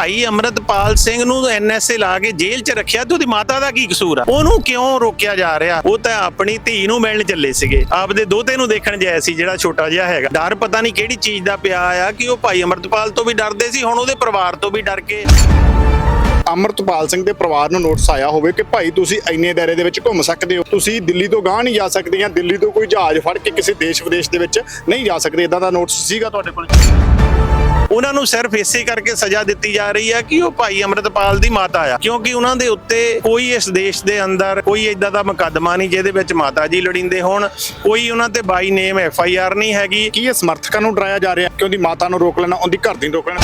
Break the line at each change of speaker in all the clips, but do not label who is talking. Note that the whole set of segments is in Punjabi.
ਭਾਈ ਅਮਰਤਪਾਲ ਸਿੰਘ ਨੂੰ ਐਨਐਸਏ ਲਾ ਕੇ ਜੇਲ੍ਹ 'ਚ ਰੱਖਿਆ ਤੇ ਉਹਦੀ ਮਾਤਾ ਦਾ ਕੀ ਕਸੂਰ ਆ? ਉਹਨੂੰ ਕਿਉਂ ਰੋਕਿਆ ਜਾ ਰਿਹਾ? ਉਹ ਤਾਂ ਆਪਣੀ ਧੀ ਨੂੰ ਮਿਲਣ ਚੱਲੇ ਸੀਗੇ। ਆਪਦੇ ਦੋਤੇ ਨੂੰ ਦੇਖਣ ਜਾਇਆ ਸੀ, ਜਿਹੜਾ ਛੋਟਾ ਜਿਹਾ ਹੈਗਾ। ਡਰ ਪਤਾ ਨਹੀਂ ਕਿਹੜੀ ਚੀਜ਼ ਦਾ ਪਿਆ ਆ ਕਿ ਉਹ ਭਾਈ ਅਮਰਤਪਾਲ ਤੋਂ ਵੀ ਡਰਦੇ ਸੀ, ਹੁਣ ਉਹਦੇ ਪਰਿਵਾਰ ਤੋਂ ਵੀ ਡਰ ਕੇ।
ਅਮਰਤਪਾਲ ਸਿੰਘ ਦੇ ਪਰਿਵਾਰ ਨੂੰ ਨੋਟਿਸ ਆਇਆ ਹੋਵੇ ਕਿ ਭਾਈ ਤੁਸੀਂ ਇੰਨੇ ਦਾਇਰੇ ਦੇ ਵਿੱਚ ਘੁੰਮ ਸਕਦੇ ਹੋ। ਤੁਸੀਂ ਦਿੱਲੀ ਤੋਂ ਗਾਂਹ ਨਹੀਂ ਜਾ ਸਕਦੇ ਜਾਂ ਦਿੱਲੀ ਤੋਂ ਕੋਈ ਜਹਾਜ਼ ਫੜ ਕੇ ਕਿਸੇ ਦੇਸ਼ ਵਿਦੇਸ਼ ਦੇ ਵਿੱਚ ਨਹੀਂ ਜਾ ਸਕਦੇ। ਇਦਾਂ ਦਾ ਨੋਟਿਸ ਸੀਗਾ ਤੁਹਾਡੇ ਕੋਲ?
ਉਹਨਾਂ ਨੂੰ ਸਿਰਫ ਇਸੇ ਕਰਕੇ ਸਜ਼ਾ ਦਿੱਤੀ ਜਾ ਰਹੀ ਹੈ ਕਿ ਉਹ ਭਾਈ ਅਮਰਤਪਾਲ ਦੀ ਮਾਤਾ ਆ। ਕਿਉਂਕਿ ਉਹਨਾਂ ਦੇ ਉੱਤੇ ਕੋਈ ਇਸ ਦੇਸ਼ ਦੇ ਅੰਦਰ ਕੋਈ ਇਦਾਂ ਦਾ ਮੁਕੱਦਮਾ ਨਹੀਂ ਜਿਹਦੇ ਵਿੱਚ ਮਾਤਾ ਜੀ ਲੜਿੰਦੇ ਹੋਣ। ਕੋਈ ਉਹਨਾਂ ਤੇ ਬਾਈ ਨੇਮ ਐਫ ਆਈ ਆਰ ਨਹੀਂ ਹੈਗੀ।
ਕੀ ਇਹ ਸਮਰਥਕਾਂ ਨੂੰ ਡਰਾਇਆ ਜਾ ਰਿਹਾ? ਕਿ ਉਹਦੀ ਮਾਤਾ ਨੂੰ ਰੋਕ ਲੈਣਾ, ਉਹਦੀ ਘਰ ਦੀ ਰੋਕ ਲੈਣਾ?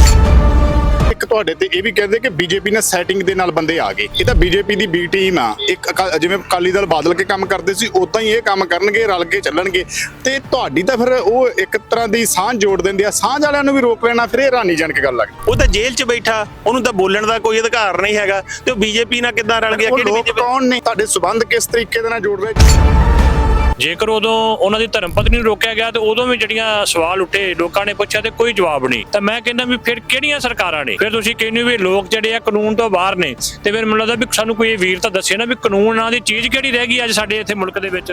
ਇੱਕ ਤੁਹਾਡੇ ਤੇ ਇਹ ਵੀ ਕਹਿੰਦੇ ਕਿ ਬੀਜੇਪੀ ਨੇ ਸੈਟਿੰਗ ਦੇ ਨਾਲ ਬੰਦੇ ਆ ਗਏ। ਇਹ ਤਾਂ ਬੀਜੇਪੀ ਦੀ ਬੀ ਟੀਮ ਆ। ਇੱਕ ਅਕਾ- ਜਿਵੇਂ ਅਕਾਲੀ ਦਲ ਬਾਦਲ ਕੇ ਕੰਮ ਕਰਦੇ ਸੀ ਉਦਾਂ ਹੀ ਇਹ ਕੰਮ ਕਰਨਗੇ ਰਲ ਕੇ ਚੱਲਣਗੇ। ਤੇ ਤੁਹਾਡੀ ਤਾਂ ਫਿਰ ਉਹ ਇੱਕ ਤਰ੍ਹਾਂ ਦੀ ਸਾਂਝ ਜੋੜ ਦਿੰਦੇ ਆ। ਸਾਂਝ ਵਾਲਿਆਂ ਨੂੰ ਵੀ ਰੋਕ ਲੈਣਾ ਫਿਰ ਇਹ ਹੈਰਾਨੀ ਜਾਣ ਕੇ ਗੱਲ ਲੱਗਦੀ।
ਉਹ ਤਾਂ ਜੇਲ੍ਹ 'ਚ ਬੈਠਾ ਉਹਨੂੰ ਤਾਂ ਬੋਲਣ ਦਾ ਕੋਈ ਅਧਿਕਾਰ ਨਹੀਂ ਹੈਗਾ। ਤੇ ਉਹ ਬੀਜੇਪੀ ਨਾਲ ਕਿੱਦਾਂ ਰਲ ਗਿਆ?
ਉਹ
ਕਿਹੜੀ
ਲੋਕ ਕੌਣ ਨੇ? ਤੁਹਾਡੇ ਸਬੰਧ ਕਿਸ ਤਰੀਕੇ ਦੇ ਨਾਲ ਜੋੜ ਰਹੇ?
ਜੇਕਰ ਉਦੋਂ ਉਹਨਾਂ ਦੀ ਧਰਮ ਪਤਨੀ ਨੂੰ ਰੋਕਿਆ ਗਿਆ ਤੇ ਉਦੋਂ ਵੀ ਜਿਹੜੀਆਂ ਸਵਾਲ ਉੱਠੇ ਲੋਕਾਂ ਨੇ ਪੁੱਛਿਆ ਤੇ ਕੋਈ ਜਵਾਬ ਨਹੀਂ। ਤਾਂ ਮੈਂ ਕਹਿੰਦਾ ਵੀ ਫਿਰ ਕਿਹੜੀਆਂ ਸਰਕਾਰਾਂ ਨੇ? ਫਿਰ ਤੁਸੀਂ ਕਹਿੰਦੇ ਹੋ ਵੀ ਲੋਕ ਜਿਹੜੇ ਆ ਕਾਨੂੰਨ ਤੋਂ ਬਾਹਰ ਨੇ। ਤੇ ਫਿਰ ਮੈਨੂੰ ਲੱਗਦਾ ਵੀ ਸਾਨੂੰ ਕੋਈ ਇਹ ਵੀਰ ਤਾਂ ਦੱਸੇ ਨਾ ਵੀ ਕਾਨੂੰਨ ਨਾਂ ਦੀ ਚੀਜ਼ ਕਿਹੜੀ ਰਹਿ ਗਈ ਅੱਜ ਸਾਡੇ ਇੱਥੇ ਮੁਲਕ ਦੇ ਵਿੱਚ।